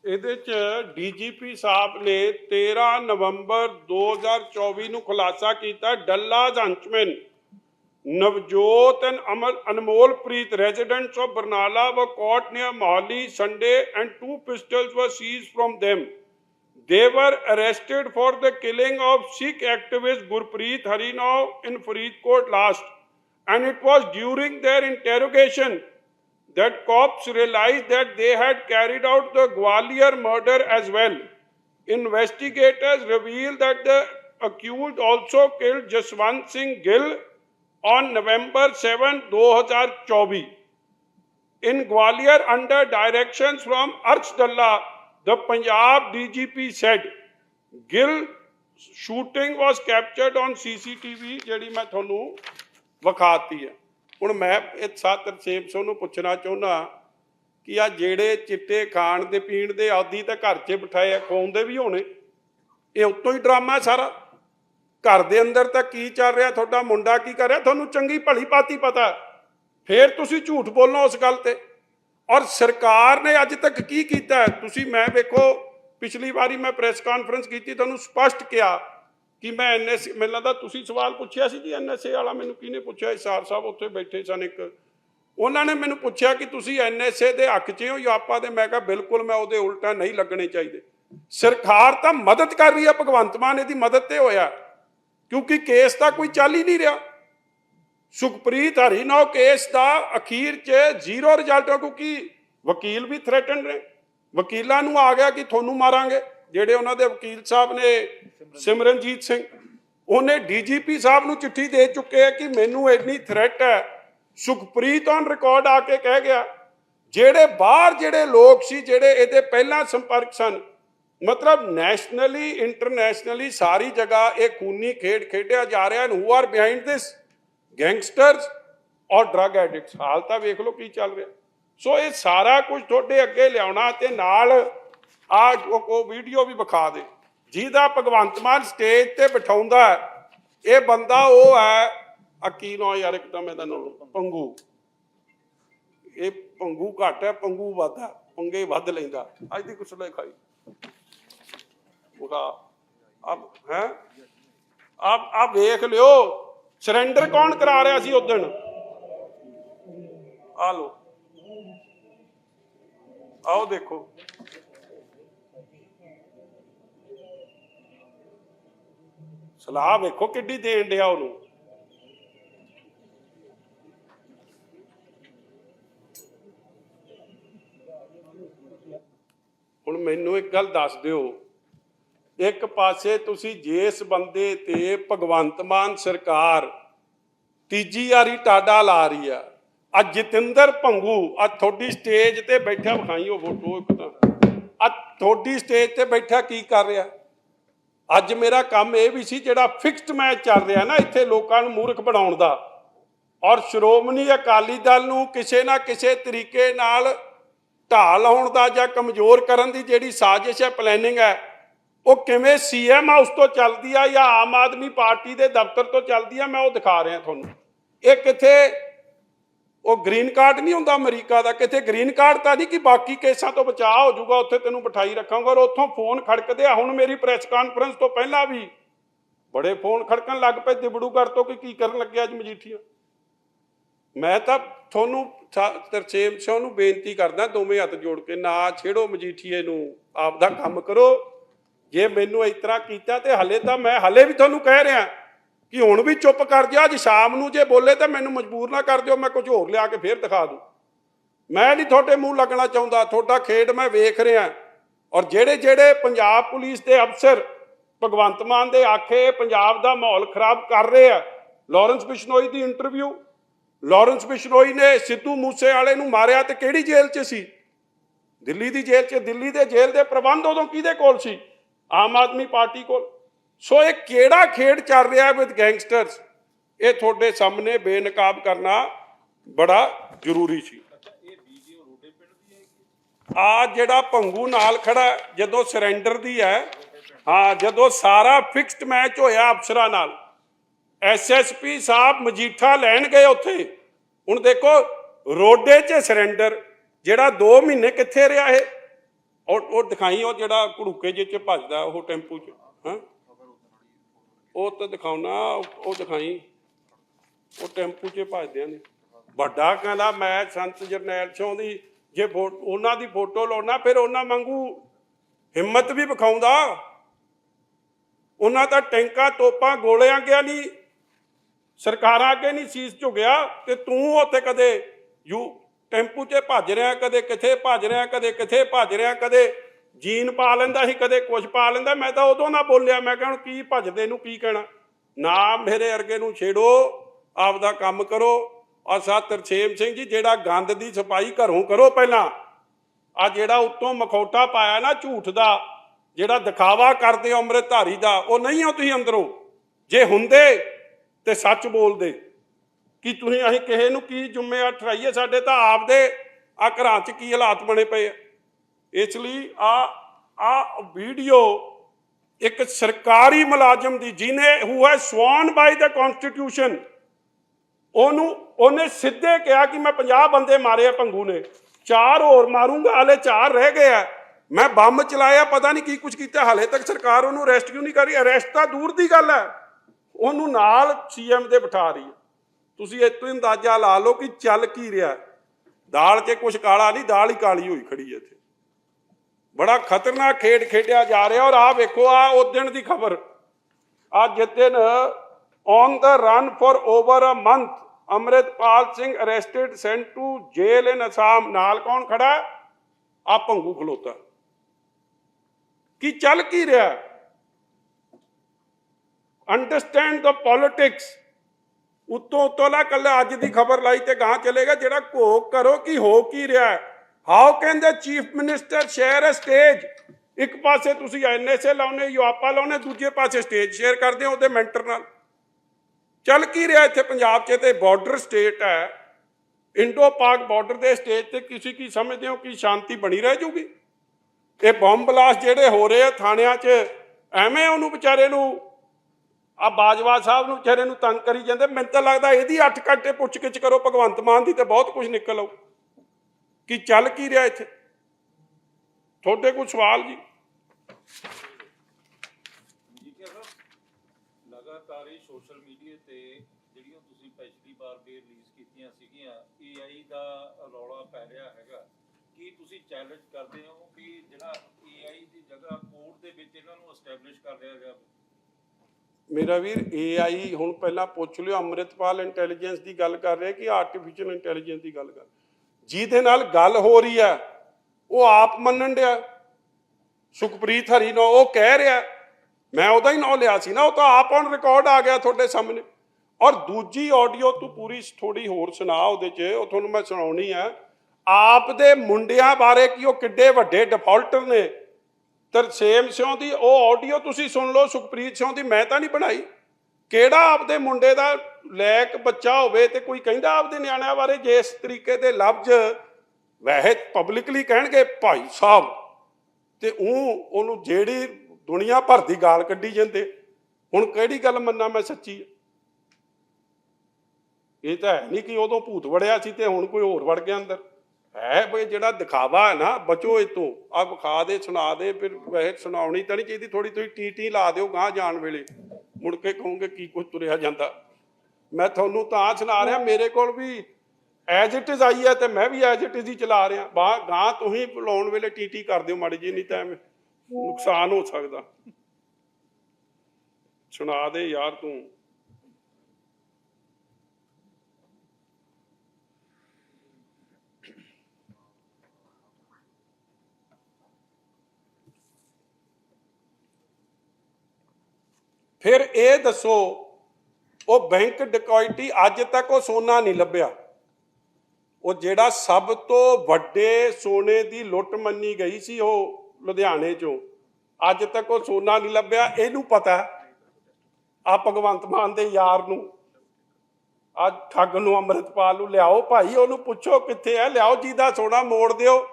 ਇਹਦੇ ਚ ਡੀਜੀਪੀ ਸਾਹਿਬ ਨੇ 13 ਨਵੰਬਰ 2024 ਨੂੰ ਖੁਲਾਸਾ ਕੀਤਾ Dalla ਜੰਚਮੈਨ Navjot and Amar Anmolpreet residents of Barnala were caught near Mohali Sunday and two pistols were seized from them. They were arrested for the killing of Sikh activist Gurpreet Harinaw in Faridkot last. And it was during their interrogation that cops realized that they had carried out the Gwalior murder as well. Investigators revealed that the accused also killed Jaswant Singh Gill on November 7, 2024. In Gwalior, under directions from Arch Dalla, the Punjab DGP said, Gill shooting was captured on CCTV ਜਿਹੜੀ ਮੈਂ ਤੁਹਾਨੂੰ ਵਿਖਾਤੀ ਹੈ ਹੁਣ ਮੈਂ ਇਹ ਸਾਤ ਤਰਸੇਮ ਸਿੰਘ ਨੂੰ ਪੁੱਛਣਾ ਚਾਹੁੰਦਾ ਕਿ ਆ ਜਿਹੜੇ ਚਿੱਟੇ ਖਾਣ ਦੇ, ਪੀਣ ਦੇ ਆਦੀ ਤਾਂ ਘਰ 'ਚ ਬਿਠਾਏ ਆ ਖਵਾਉਂਦੇ ਵੀ ਹੋਣੇ। ਇਹ ਉੱਤੋਂ ਹੀ ਡਰਾਮਾ ਸਾਰਾ। ਘਰ ਦੇ ਅੰਦਰ ਤਾਂ ਕੀ ਚੱਲ ਰਿਹਾ, ਤੁਹਾਡਾ ਮੁੰਡਾ ਕੀ ਕਰ ਰਿਹਾ? ਤੁਹਾਨੂੰ ਚੰਗੀ ਭਲੀ ਪਾਤੀ ਪਤਾ। ਹੈ। ਫੇਰ ਤੁਸੀਂ ਝੂਠ ਬੋਲਣਾ ਉਸ ਗੱਲ ਤੇ। ਔਰ ਸਰਕਾਰ ਨੇ ਅੱਜ ਤੱਕ ਕੀ ਕੀਤਾ? ਤੁਸੀਂ ਮੈਂ ਵੇਖੋ, ਪਿਛਲੀ ਵਾਰੀ ਮੈਂ ਪ੍ਰੈਸ ਕਾਨਫਰੰਸ ਕੀਤੀ, ਤੁਹਾਨੂੰ ਸਪਸ਼ਟ ਕਿਹਾ ਕਿ ਮੈਂ ਐਨਐਸਏ ਮੈਨੂੰ ਲੱਗਦਾ ਤੁਸੀਂ ਸਵਾਲ ਪੁੱਛਿਆ ਸੀ ਜੀ ਐਨਐਸਏ ਵਾਲਾ ਮੈਨੂੰ ਕਿਹਨੇ ਪੁੱਛਿਆ? ਇਸਾਰ ਸਾਹਿਬ ਉੱਥੇ ਬੈਠੇ ਸਨ ਇੱਕ। ਉਹਨਾਂ ਨੇ ਮੈਨੂੰ ਪੁੱਛਿਆ ਕਿ ਤੁਸੀਂ ਐਨਐਸਏ ਦੇ ਹੱਕ 'ਚ ਹੋ ਜਾਂ ਆਪਾਂ ਦੇ? ਮੈਂ ਕਿਹਾ, ਬਿਲਕੁਲ, ਮੈਂ ਉਹਦੇ ਉਲਟਾ ਨਹੀਂ ਲੱਗਣੇ ਚਾਹੀਦੇ। ਸਰਕਾਰ ਤਾਂ ਮਦਦ ਕਰ ਰਹੀ ਹੈ ਭਗਵੰਤ ਮਾਨ ਇਹਦੀ ਮਦਦ ਤੇ ਹੋਇਆ। ਕਿਉਂਕਿ ਕੇਸ ਤਾਂ ਕੋਈ ਚੱਲ ਹੀ ਨਹੀਂ ਰਿਹਾ। ਸੁਖਪ੍ਰੀਤ ਹਰੀਨੋ ਕੇਸ ਦਾ ਅਖੀਰ 'ਚ ਜ਼ੀਰੋ ਰਿਜ਼ਲਟ ਹੈ ਕਿਉਂਕਿ ਵਕੀਲ ਵੀ ਥ੍ਰੈਟਨ ਨੇ। ਵਕੀਲਾਂ ਨੂੰ ਆ ਗਿਆ ਕਿ ਤੁਹਾਨੂੰ ਮਾਰਾਂਗੇ। ਜਿਹੜੇ ਉਹਨਾਂ ਦੇ ਵਕੀਲ ਸਾਹਿਬ ਨੇ, ਸਿਮਰਨਜੀਤ ਸਿੰਘ, ਉਹਨੇ ਡੀਜੀਪੀ ਸਾਹਿਬ ਨੂੰ ਚਿੱਠੀ ਦੇ ਚੁੱਕੇ ਆ ਕਿ ਮੈਨੂੰ ਇੰਨੀ ਥ੍ਰੈਟ ਹੈ, ਸੁਖਪ੍ਰੀਤ ਔਨ ਰਿਕਾਰਡ ਆ ਕੇ ਕਹਿ ਗਿਆ। ਜਿਹੜੇ ਬਾਹਰ ਜਿਹੜੇ ਲੋਕ ਸੀ, ਜਿਹੜੇ ਇਹਦੇ ਪਹਿਲਾਂ ਸੰਪਰਕ ਸਨ, ਮਤਲਬ ਨੈਸ਼ਨਲੀ ਇੰਟਰਨੈਸ਼ਨਲੀ ਸਾਰੀ ਜਗ੍ਹਾ ਇਹ ਖੂਨੀ ਖੇਡ ਖੇਡਿਆ ਜਾ ਰਿਹਾ and who are behind this gangsters ਔਰ ਡਰੱਗ ਐਡਿਕਟਸ ਹਾਲ ਤਾਂ ਵੇਖ ਲਓ ਕੀ ਚੱਲ ਰਿਹਾ। ਸੋ ਇਹ ਸਾਰਾ ਕੁਝ ਤੁਹਾਡੇ ਅੱਗੇ ਲਿਆਉਣਾ ਤੇ ਨਾਲ ਆ ਉਹ ਵੀਡੀਓ ਵੀ ਵਿਖਾ ਦੇ। ਜਿਹਦਾ ਭਗਵੰਤ ਮਾਨ ਸਟੇਜ ਤੇ ਬਿਠਾਉਂਦਾ ਇਹ ਬੰਦਾ ਉਹ ਹੈ। ਆ ਕੀ ਨਾਂ ਯਾਰ, ਇੱਕ ਤਾਂ ਮੈਂ ਤੁਹਾਨੂੰ ਪੰਗੂ। ਇਹ ਪੰਗੂ ਘੱਟ ਹੈ, ਪੰਗੂ ਵੱਧ ਪੰਗੇ ਵੱਧ ਲੈਂਦਾ। ਅੱਜ ਦੀ ਕੁਸਲੇ ਖਾਈ। ਉਹਦਾ ਅਬ ਹੈ? ਆਪ ਆ ਵੇਖ ਲਿਓ। ਸਰੈਂਡਰ ਕੌਣ ਕਰਾ ਰਿਹਾ ਸੀ ਉਦਣ ਆ ਲੋ ਆਓ ਦੇਖੋ। ਸਲਾਹ ਵੇਖੋ ਕਿੱਡੀ ਦੇਣ ਡਿਆ ਉਹਨੂੰ। ਹੁਣ ਮੈਨੂੰ ਇੱਕ ਗੱਲ ਦੱਸ ਦਿਓ। ਇੱਕ ਪਾਸੇ ਤੁਸੀਂ ਜਿਸ ਬੰਦੇ ਤੇ ਭਗਵੰਤ ਮਾਨ ਸਰਕਾਰ ਤੀਜੀ ਵਾਰੀ ਟਾਡਾ ਲਾ ਰਹੀ ਆ ਆ ਜਤਿੰਦਰ ਭੰਗੂ, ਆ ਤੁਹਾਡੀ ਸਟੇਜ ਤੇ ਬੈਠਾ ਵਿਖਾਈ ਉਹ ਫੋਟੋ ਇੱਕ ਤਾਂ। ਆ ਤੁਹਾਡੀ ਸਟੇਜ ਤੇ ਬੈਠਾ ਕੀ ਕਰ ਰਿਹਾ? ਅੱਜ ਮੇਰਾ ਕੰਮ ਇਹ ਵੀ ਸੀ ਜਿਹੜਾ ਫਿਕਸਡ ਮੈਚ ਚੱਲ ਰਿਹਾ ਨਾ ਇੱਥੇ ਲੋਕਾਂ ਨੂੰ ਮੂਰਖ ਬਣਾਉਣ ਦਾ। ਔਰ ਸ਼੍ਰੋਮਣੀ ਅਕਾਲੀ ਦਲ ਨੂੰ ਕਿਸੇ ਨਾ ਕਿਸੇ ਤਰੀਕੇ ਨਾਲ ਢਾਹ ਲਾਉਣ ਦਾ ਜਾਂ ਕਮਜ਼ੋਰ ਕਰਨ ਦੀ ਜਿਹੜੀ ਸਾਜ਼ਿਸ਼ ਹੈ ਪਲੈਨਿੰਗ ਹੈ, ਉਹ ਕਿਵੇਂ ਸੀਐਮ ਹਾਊਸ ਤੋਂ ਚੱਲਦੀ ਆ ਜਾਂ ਆਮ ਆਦਮੀ ਪਾਰਟੀ ਦੇ ਦਫ਼ਤਰ ਤੋਂ ਚੱਲਦੀ ਆ, ਮੈਂ ਉਹ ਦਿਖਾ ਰਿਹਾ ਤੁਹਾਨੂੰ। ਇਹ ਕਿੱਥੇ ਉਹ ਗ੍ਰੀਨ ਕਾਰਡ ਨਹੀਂ ਹੁੰਦਾ ਅਮਰੀਕਾ ਦਾ ਕਿਤੇ ਗ੍ਰੀਨ ਕਾਰਡ ਤਾਂ ਨਹੀਂ ਕਿ ਬਾਕੀ ਕੇਸਾਂ ਤੋਂ ਬਚਾਅ ਹੋ ਜਾਊਗਾ, ਉੱਥੇ ਤੈਨੂੰ ਬਿਠਾਈ ਰੱਖਾਂਗਾ ਔਰ ਉੱਥੋਂ ਫੋਨ ਖੜਕਦੇ ਆ। ਹੁਣ ਮੇਰੀ ਪ੍ਰੈਸ ਕਾਨਫਰੰਸ ਤੋਂ ਪਹਿਲਾਂ ਵੀ ਬੜੇ ਫੋਨ ਖੜਕਣ ਲੱਗ ਪਏ ਦਿਬੜੂਗੜ੍ਹ ਤੋਂ ਕਿ ਕੀ ਕਰਨ ਲੱਗਿਆ ਅੱਜ ਮਜੀਠੀਆ। ਮੈਂ ਤਾਂ ਤੁਹਾਨੂੰ ਤਰਸੇਮ ਸਿੰਘ ਨੂੰ ਬੇਨਤੀ ਕਰਦਾ, ਦੋਵੇਂ ਹੱਥ ਜੋੜ ਕੇ ਨਾ ਛੇੜੋ ਮਜੀਠੀਏ ਨੂੰ, ਆਪਦਾ ਕੰਮ ਕਰੋ। ਜੇ ਮੈਨੂੰ ਇਸ ਤਰ੍ਹਾਂ ਕੀਤਾ ਤੇ ਹਲੇ ਤਾਂ ਮੈਂ ਹਲੇ ਵੀ ਤੁਹਾਨੂੰ ਕਹਿ ਰਿਹਾ। ਕਿ ਹੁਣ ਵੀ ਚੁੱਪ ਕਰ ਜਾ, ਅੱਜ ਸ਼ਾਮ ਨੂੰ ਜੇ ਬੋਲੇ ਤਾਂ ਮੈਨੂੰ ਮਜਬੂਰ ਨਾ ਕਰ ਦਿਓ, ਮੈਂ ਕੁਝ ਹੋਰ ਲਿਆ ਕੇ ਫੇਰ ਦਿਖਾ ਦੂੰ। ਮੈਂ ਨਹੀਂ ਤੁਹਾਡੇ ਮੂੰਹ ਲੱਗਣਾ ਚਾਹੁੰਦਾ, ਤੁਹਾਡਾ ਖੇਡ ਮੈਂ ਵੇਖ ਰਿਹਾ। ਔਰ ਜਿਹੜੇ ਜਿਹੜੇ ਪੰਜਾਬ ਪੁਲਿਸ ਦੇ ਅਫਸਰ ਭਗਵੰਤ ਮਾਨ ਦੇ ਆਖੇ ਪੰਜਾਬ ਦਾ ਮਾਹੌਲ ਖਰਾਬ ਕਰ ਰਹੇ ਆ, ਲਾਰੈਂਸ ਬਿਸ਼ਨੋਈ ਦੀ ਇੰਟਰਵਿਊ ਲਾਰੈਂਸ ਬਿਸ਼ਨੋਈ ਨੇ ਸਿੱਧੂ ਮੂਸੇ ਵਾਲੇ ਨੂੰ ਮਾਰਿਆ ਤੇ ਕਿਹੜੀ ਜੇਲ੍ਹ 'ਚ ਸੀ? ਦਿੱਲੀ ਦੀ ਜੇਲ੍ਹ 'ਚ, ਦਿੱਲੀ ਦੇ ਜੇਲ੍ਹ ਦੇ ਪ੍ਰਬੰਧ ਉਦੋਂ ਕਿਹਦੇ ਕੋਲ ਸੀ? ਆਮ ਆਦਮੀ ਪਾਰਟੀ ਕੋਲ। ਸੋ ਇਹ ਕਿਹੜਾ ਖੇਡ ਚੱਲ ਰਿਹਾ ਵਿਦ ਗੈਂਗਸਟਰਸ ਇਹ ਤੁਹਾਡੇ ਸਾਹਮਣੇ ਬੇਨਕਾਬ ਕਰਨਾ ਬੜਾ ਜ਼ਰੂਰੀ ਸੀ। ਆ ਜਿਹੜਾ ਭੰਗੂ ਨਾਲ ਖੜਾ ਹੈ, ਜਦੋਂ ਸਰੈਂਡਰ ਦੀ ਹੈ ਹਾਂ ਜਦੋਂ ਸਾਰਾ ਫਿਕਸਡ ਮੈਚ ਹੋਇਆ ਅਫਸਰਾਂ ਨਾਲ ਐਸਐਸਪੀ ਸਾਹਿਬ ਮਜੀਠਾ ਲੈਣ ਗਏ ਉੱਥੇ। ਹੁਣ ਦੇਖੋ ਰੋਡੇ 'ਚ ਸਰੈਂਡਰ ਜਿਹੜਾ 2 ਮਹੀਨੇ ਕਿੱਥੇ ਰਿਹਾ ਇਹ? ਉਹ ਉਹ ਦਿਖਾਈ ਉਹ ਜਿਹੜਾ ਘੜੂਕੇ ਜਿਹੇ 'ਚ ਭੱਜਦਾ ਉਹ ਟੈਂਪੂ 'ਚ ਹਾਂ? ਉਹ ਤਾਂ ਦਿਖਾਉਣਾ, ਉਹ ਦਿਖਾਈ। ਉਹ ਟੈਂਪੂ 'ਚ ਭੱਜਦੇ ਨੇ ਵੱਡਾ ਕਹਿੰਦਾ, ਮੈਂ ਸੰਤ ਜਰਨੈਲ ਸਿੰਘ ਦੀ, ਜੇ ਉਹਨਾਂ ਦੀ ਫੋਟੋ ਲਾਉਣਾ, ਫਿਰ ਉਹਨਾਂ ਵਾਂਗੂ ਹਿੰਮਤ ਵੀ ਵਿਖਾਉਂਦਾ। ਉਹਨਾਂ ਦਾ ਟੈਂਕਾਂ, ਤੋਪਾਂ ਗੋਲਿਆਂ ਗਿਆ ਨਹੀਂ, ਸਰਕਾਰਾਂ ਅੱਗੇ ਨਹੀਂ ਸੀਸ ਝੁਕਿਆ ਤੇ ਤੂੰ ਉੱਥੇ ਕਦੇ ਯੂ, ਟੈਂਪੂ 'ਚ ਭੱਜ ਰਿਹਾ, ਕਦੇ ਕਿੱਥੇ ਭੱਜ ਰਿਹਾ, ਕਦੇ ਕਿੱਥੇ ਭੱਜ ਰਿਹਾ, ਕਦੇ ਜੀਨ ਪਾ ਲੈਂਦਾ ਸੀ, ਕਦੇ ਕੁਝ ਪਾ ਲੈਂਦਾ। ਮੈਂ ਤਾਂ ਉਦੋਂ ਨਾ ਬੋਲਿਆ, ਮੈਂ ਕਿਹਾ ਕੀ ਭੱਜਦੇ ਨੂੰ ਕੀ ਕਹਿਣਾ? ਨਾ ਮੇਰੇ ਅਰਗੇ ਨੂੰ ਛੇੜੋ, ਆਪਦਾ ਕੰਮ ਕਰੋ। ਔਰ ਸਾ ਤਰਸੇਮ ਸਿੰਘ ਜੀ, ਜਿਹੜਾ ਗੰਦ ਦੀ ਸਫ਼ਾਈ ਘਰੋਂ ਕਰੋ ਪਹਿਲਾਂ। ਆ ਜਿਹੜਾ ਉੱਤੋਂ ਮਖੌਟਾ ਪਾਇਆ ਨਾ ਝੂਠ ਦਾ, ਜਿਹੜਾ ਦਿਖਾਵਾ ਕਰਦੇ ਹੋ ਅੰਮ੍ਰਿਤਧਾਰੀ ਦਾ, ਉਹ ਨਹੀਂ ਹੋ ਤੁਸੀਂ ਅੰਦਰੋਂ। ਜੇ ਹੁੰਦੇ ਤੇ ਸੱਚ ਬੋਲਦੇ। ਕਿ ਤੁਸੀਂ ਅਸੀਂ ਕਿਸੇ ਨੂੰ ਕੀ ਜੁੰਮੇ ਠਰਾਈਏ ਸਾਡੇ ਤਾਂ ਆਪਦੇ ਆ ਘਰਾਂ 'ਚ ਕੀ ਹਾਲਾਤ ਬਣੇ ਪਏ ਆ? ਇਸ ਲਈ ਆ ਆ ਵੀਡੀਓ ਇੱਕ ਸਰਕਾਰੀ ਮੁਲਾਜ਼ਮ ਦੀ, ਜਿਹਨੇ ਹੂ ਹੈ ਸਵਾਨ ਬਾਈ ਦਾ ਕਨਸਟੀਟਿਊਸ਼ਨ ਉਹਨੂੰ, ਉਹਨੇ ਸਿੱਧੇ ਕਿਹਾ ਕਿ ਮੈਂ 50 ਬੰਦੇ ਮਾਰੇ ਆ ਭੰਗੂ ਨੇ। ਚਾਰ ਹੋਰ ਮਾਰੂੰਗਾ, ਹਲੇ ਚਾਰ ਰਹਿ ਗਏ ਆ। ਮੈਂ ਬੰਬ ਚਲਾਇਆ, ਪਤਾ ਨਹੀਂ ਕੀ ਕੁਝ ਕੀਤਾ, ਹਲੇ ਤੱਕ ਸਰਕਾਰ ਉਹਨੂੰ ਅਰੈਸਟ ਕਿਉਂ ਨਹੀਂ ਕਰ ਰਹੀ? ਅਰੈਸਟ ਤਾਂ ਦੂਰ ਦੀ ਗੱਲ ਹੈ ਉਹਨੂੰ ਨਾਲ ਸੀਐਮ ਦੇ ਬਿਠਾ ਰਹੀ ਹੈ ਤੁਸੀਂ ਇਹ ਅੰਦਾਜ਼ਾ ਲਾ ਲਓ ਕਿ ਚੱਲ ਕੀ ਰਿਹਾ। ਦਾਲ 'ਚ ਕੁਝ ਕਾਲਾ ਨਹੀਂ, ਦਾਲ ਹੀ ਕਾਲੀ ਹੋਈ ਖੜੀ ਹੈ ਇੱਥੇ। ਬੜਾ ਖਤਰਨਾਕ ਖੇਡ ਖੇਡਿਆ ਜਾ ਰਿਹਾ ਔਰ ਆਹ ਵੇਖੋ ਆ ਉਸ ਦਿਨ ਦੀ ਖਬਰ। ਅੱਜ ਦਿਨ on the run for over a month Amritpal Singh arrested sent to jail in Assam ਨਾਲ ਕੌਣ ਖੜਾ? ਆ ਭੰਗੂ ਖਲੋਤਾ। ਕੀ ਚੱਲ ਕੀ ਰਿਹਾ? ਅੰਡਰਸਟੈਂਡ ਦਾ ਪੋਲਿਟਿਕਸ ਉਤੋਂ ਉਤੋਂ ਲਾ ਕੱਲ ਅੱਜ ਦੀ ਖਬਰ ਲਾਈ ਤੇ ਗਾਂ ਚਲੇਗਾ ਜਿਹੜਾ ਘੋਖ ਕਰੋ ਕਿ ਹੋ ਕੀ ਰਿਹਾ। How can the chief minister share a stage ਇੱਕ ਪਾਸੇ ਤੁਸੀਂ ਐਨਐਸਏ ਲਾਉਨੇ, ਯੂਆਪਾ ਲਾਉਨੇ, ਦੂਜੇ ਪਾਸੇ ਸਟੇਜ ਸ਼ੇਅਰ ਕਰਦੇ ਹੋ ਉਹਦੇ ਮੈਂਟਰ ਨਾਲ। ਚੱਲ ਕੀ ਰਿਹਾ ਇੱਥੇ ਪੰਜਾਬ 'ਚ? ਤੇ ਬਾਰਡਰ ਸਟੇਟ ਹੈ। ਇੰਡੋ ਪਾਕ ਬਾਰਡਰ ਦੇ ਸਟੇਜ ਤੇ ਕਿਸੇ ਕੀ ਸਮਝਦੇ ਹੋ ਕਿ ਸ਼ਾਂਤੀ ਬਣੀ ਰਹਿ ਜੂਗੀ। ਇਹ ਬੰਬ ਬਲਾਸਟ ਜਿਹੜੇ ਹੋ ਰਹੇ ਆ ਥਾਣਿਆਂ 'ਚ, ਐਵੇਂ ਉਹਨੂੰ ਵਿਚਾਰੇ ਨੂੰ ਆ ਬਾਜਵਾ ਸਾਹਿਬ ਨੂੰ ਵਿਚਾਰੇ ਨੂੰ ਤੰਗ ਕਰੀ ਜਾਂਦੇ। ਮੈਨੂੰ ਤਾਂ ਲੱਗਦਾ ਇਹਦੀ 8 ਘੰਟੇ ਪੁੱਛ ਗਿੱਛ ਕਰੋ, ਭਗਵੰਤ ਮਾਨ ਦੀ ਤੇ ਬਹੁਤ ਕੁਝ ਨਿਕਲ ਆਊ। ਕਿ ਚੱਲ ਕੀ ਰਿਹਾ ਇੱਥੇ? ਤੁਹਾਡੇ ਕੋਈ ਸਵਾਲ ਜੀ। ਠੀਕ ਹੈ ਸਰ ਲਗਾਤਾਰ ਹੀ ਸੋਸ਼ਲ ਮੀਡੀਆ ਤੇ ਜਿਹੜੀਆਂ ਤੁਸੀਂ ਪਿਛਲੀ ਵਾਰ ਵੀ ਰਿਲੀਜ਼ ਕੀਤੀਆਂ ਸੀਗੀਆਂ AI ਦਾ ਰੌਲਾ ਪੈ ਰਿਹਾ ਹੈਗਾ। ਕੀ ਤੁਸੀਂ ਚੈਲੰਜ ਕਰਦੇ ਹੋ ਕਿ ਜਿਹੜਾ AI ਦੀ ਜਗ੍ਹਾ ਕੋਰਟ ਦੇ ਵਿੱਚ ਇਹਨਾਂ ਨੂੰ ਐਸਟੈਬਲਿਸ਼ ਕਰ ਲਿਆ ਜਾਵੇ ਮੇਰਾ ਵੀਰ AI ਹੁਣ ਪਹਿਲਾਂ ਪੁੱਛ ਲਿਓ ਅੰਮ੍ਰਿਤਪਾਲ ਇੰਟੈਲੀਜੈਂਸ ਦੀ ਗੱਲ ਕਰ ਰਿਹਾ ਕਿ ਆਰਟੀਫੀਸ਼ੀਅਲ ਇੰਟੈਲੀਜੈਂਸ ਦੀ ਗੱਲ ਕਰ ਜਿਹਦੇ ਨਾਲ ਗੱਲ ਹੋ ਰਹੀ ਆ ਉਹ ਆਪ ਮੰਨਣ ਡਿਆ। ਸੁਖਪ੍ਰੀਤ ਹਰੀ ਨੂੰ ਉਹ ਕਹਿ ਰਿਹਾ, ਮੈਂ ਉਹਦਾ ਹੀ ਨਾਂ ਲਿਆ ਸੀ ਨਾ, ਉਹ ਤਾਂ ਆਪ ਔਨ ਰਿਕਾਰਡ ਆ ਗਿਆ ਤੁਹਾਡੇ ਸਾਹਮਣੇ। ਔਰ ਦੂਜੀ ਆਡੀਓ ਤੂੰ ਪੂਰੀ ਥੋੜੀ ਹੋਰ ਸੁਣਾ ਉਹਦੇ 'ਚ, ਉਹ ਤੁਹਾਨੂੰ ਮੈਂ ਸੁਣਾਉਣੀ ਆ। ਆਪ ਦੇ ਮੁੰਡਿਆਂ ਬਾਰੇ ਕਿ ਉਹ ਕਿੱਡੇ ਵੱਡੇ ਡਿਫਾਲਟਰ ਨੇ? ਤਰਸੇਮ ਸਿੰਘ ਦੀ ਉਹ ਆਡੀਓ ਤੁਸੀਂ ਸੁਣ ਲਓ, ਸੁਖਪ੍ਰੀਤ ਸਿੰਘ ਦੀ ਮੈਂ ਤਾਂ ਨਹੀਂ ਬਣਾਈ। ਕਿਹੜਾ ਆਪਦੇ ਮੁੰਡੇ ਦਾ ਲੈਕ ਬੱਚਾ ਹੋਵੇ ਤੇ ਕੋਈ ਕਹਿੰਦਾ ਆਪਦੇ ਨਿਆਣਿਆਂ ਬਾਰੇ ਜੇ ਇਸ ਤਰੀਕੇ ਦੇ ਲਫ਼ਜ਼ ਵੈਸੇ ਪਬਲਿਕਲੀ ਕਹਿਣਗੇ ਭਾਈ ਸਾਹਿਬ, ਤੇ ਉਹ ਉਹਨੂੰ ਜਿਹੜੀ ਦੁਨੀਆ ਭਰ ਦੀ ਗਾਲ ਕੱਢੀ ਜਾਂਦੇ। ਹੁਣ ਕਿਹੜੀ ਗੱਲ ਮੰਨਾਂ ਮੈਂ ਸੱਚੀ? ਹੈ ਇਹ ਤਾਂ ਹੈ ਨਹੀਂ ਕਿ ਉਦੋਂ ਭੂਤ ਵੜਿਆ ਸੀ ਤੇ ਹੁਣ ਕੋਈ ਹੋਰ ਵੜ ਗਿਆ ਅੰਦਰ। ਹੈ ਬਈ ਜਿਹੜਾ ਦਿਖਾਵਾ ਹੈ ਨਾ, ਬਚੋ ਇਹ ਤੋਂ ਆ ਵਿਖਾ ਦੇ, ਸੁਣਾ ਦੇ, ਫਿਰ ਵੈਸੇ ਸੁਣਾਉਣੀ ਤਾਂ ਨਹੀਂ ਚਾਹੀਦੀ ਥੋੜੀ ਥੋੜੀ ਟੀ ਟੀ ਲਾ ਦਿਓ ਗਾਂ ਜਾਣ ਵੇਲੇ। ਮੁੜ ਕੇ ਕਹੋਗੇ ਕੀ ਕੁਝ ਤੁਰਿਆ ਜਾਂਦਾ। ਮੈਂ ਤੁਹਾਨੂੰ ਤਾਂ ਸੁਣਾ ਰਿਹਾ, ਮੇਰੇ ਕੋਲ ਵੀ ਐਜ ਇਟ ਇਜ਼ ਆਈ ਹੈ ਤੇ ਮੈਂ ਵੀ ਐਜ ਇਟ ਇਜ਼ ਹੀ ਚਲਾ ਰਿਹਾ। ਬਾ ਗਾਂ ਤੁਸੀਂ ਬੁਲਾਉਣ ਵੇਲੇ ਟੀਟੀ ਕਰ ਦਿਓ ਮਾੜੀ ਜੀ ਨਹੀਂ ਤਾਂ ਨੁਕਸਾਨ ਹੋ ਸਕਦਾ। ਸੁਣਾ ਦੇ ਯਾਰ ਤੂੰ। ਫਿਰ ਇਹ ਦੱਸੋ, ਉਹ ਬੈਂਕ ਡਕੈਤੀ ਅੱਜ ਤੱਕ ਉਹ ਸੋਨਾ ਨਹੀਂ ਲੱਭਿਆ। ਉਹ ਜਿਹੜਾ ਸਭ ਤੋਂ ਵੱਡੇ ਸੋਨੇ ਦੀ ਲੁੱਟ ਮੰਨੀ ਗਈ ਸੀ ਉਹ ਲੁਧਿਆਣੇ ਚੋਂ, ਅੱਜ ਤੱਕ ਉਹ ਸੋਨਾ ਨਹੀਂ ਲੱਭਿਆ, ਇਹਨੂੰ ਪਤਾ ਆ ਭਗਵੰਤ ਮਾਨ ਦੇ ਯਾਰ ਨੂੰ ਆ ਠੱਗ ਨੂੰ ਅੰਮ੍ਰਿਤਪਾਲ ਨੂੰ ਲਿਆਓ ਭਾਈ, ਉਹਨੂੰ ਪੁੱਛੋ ਕਿੱਥੇ ਹੈ, ਲਿਆਓ ਜੀ ਦਾ ਸੋਨਾ ਮੋੜ ਦਿਓ।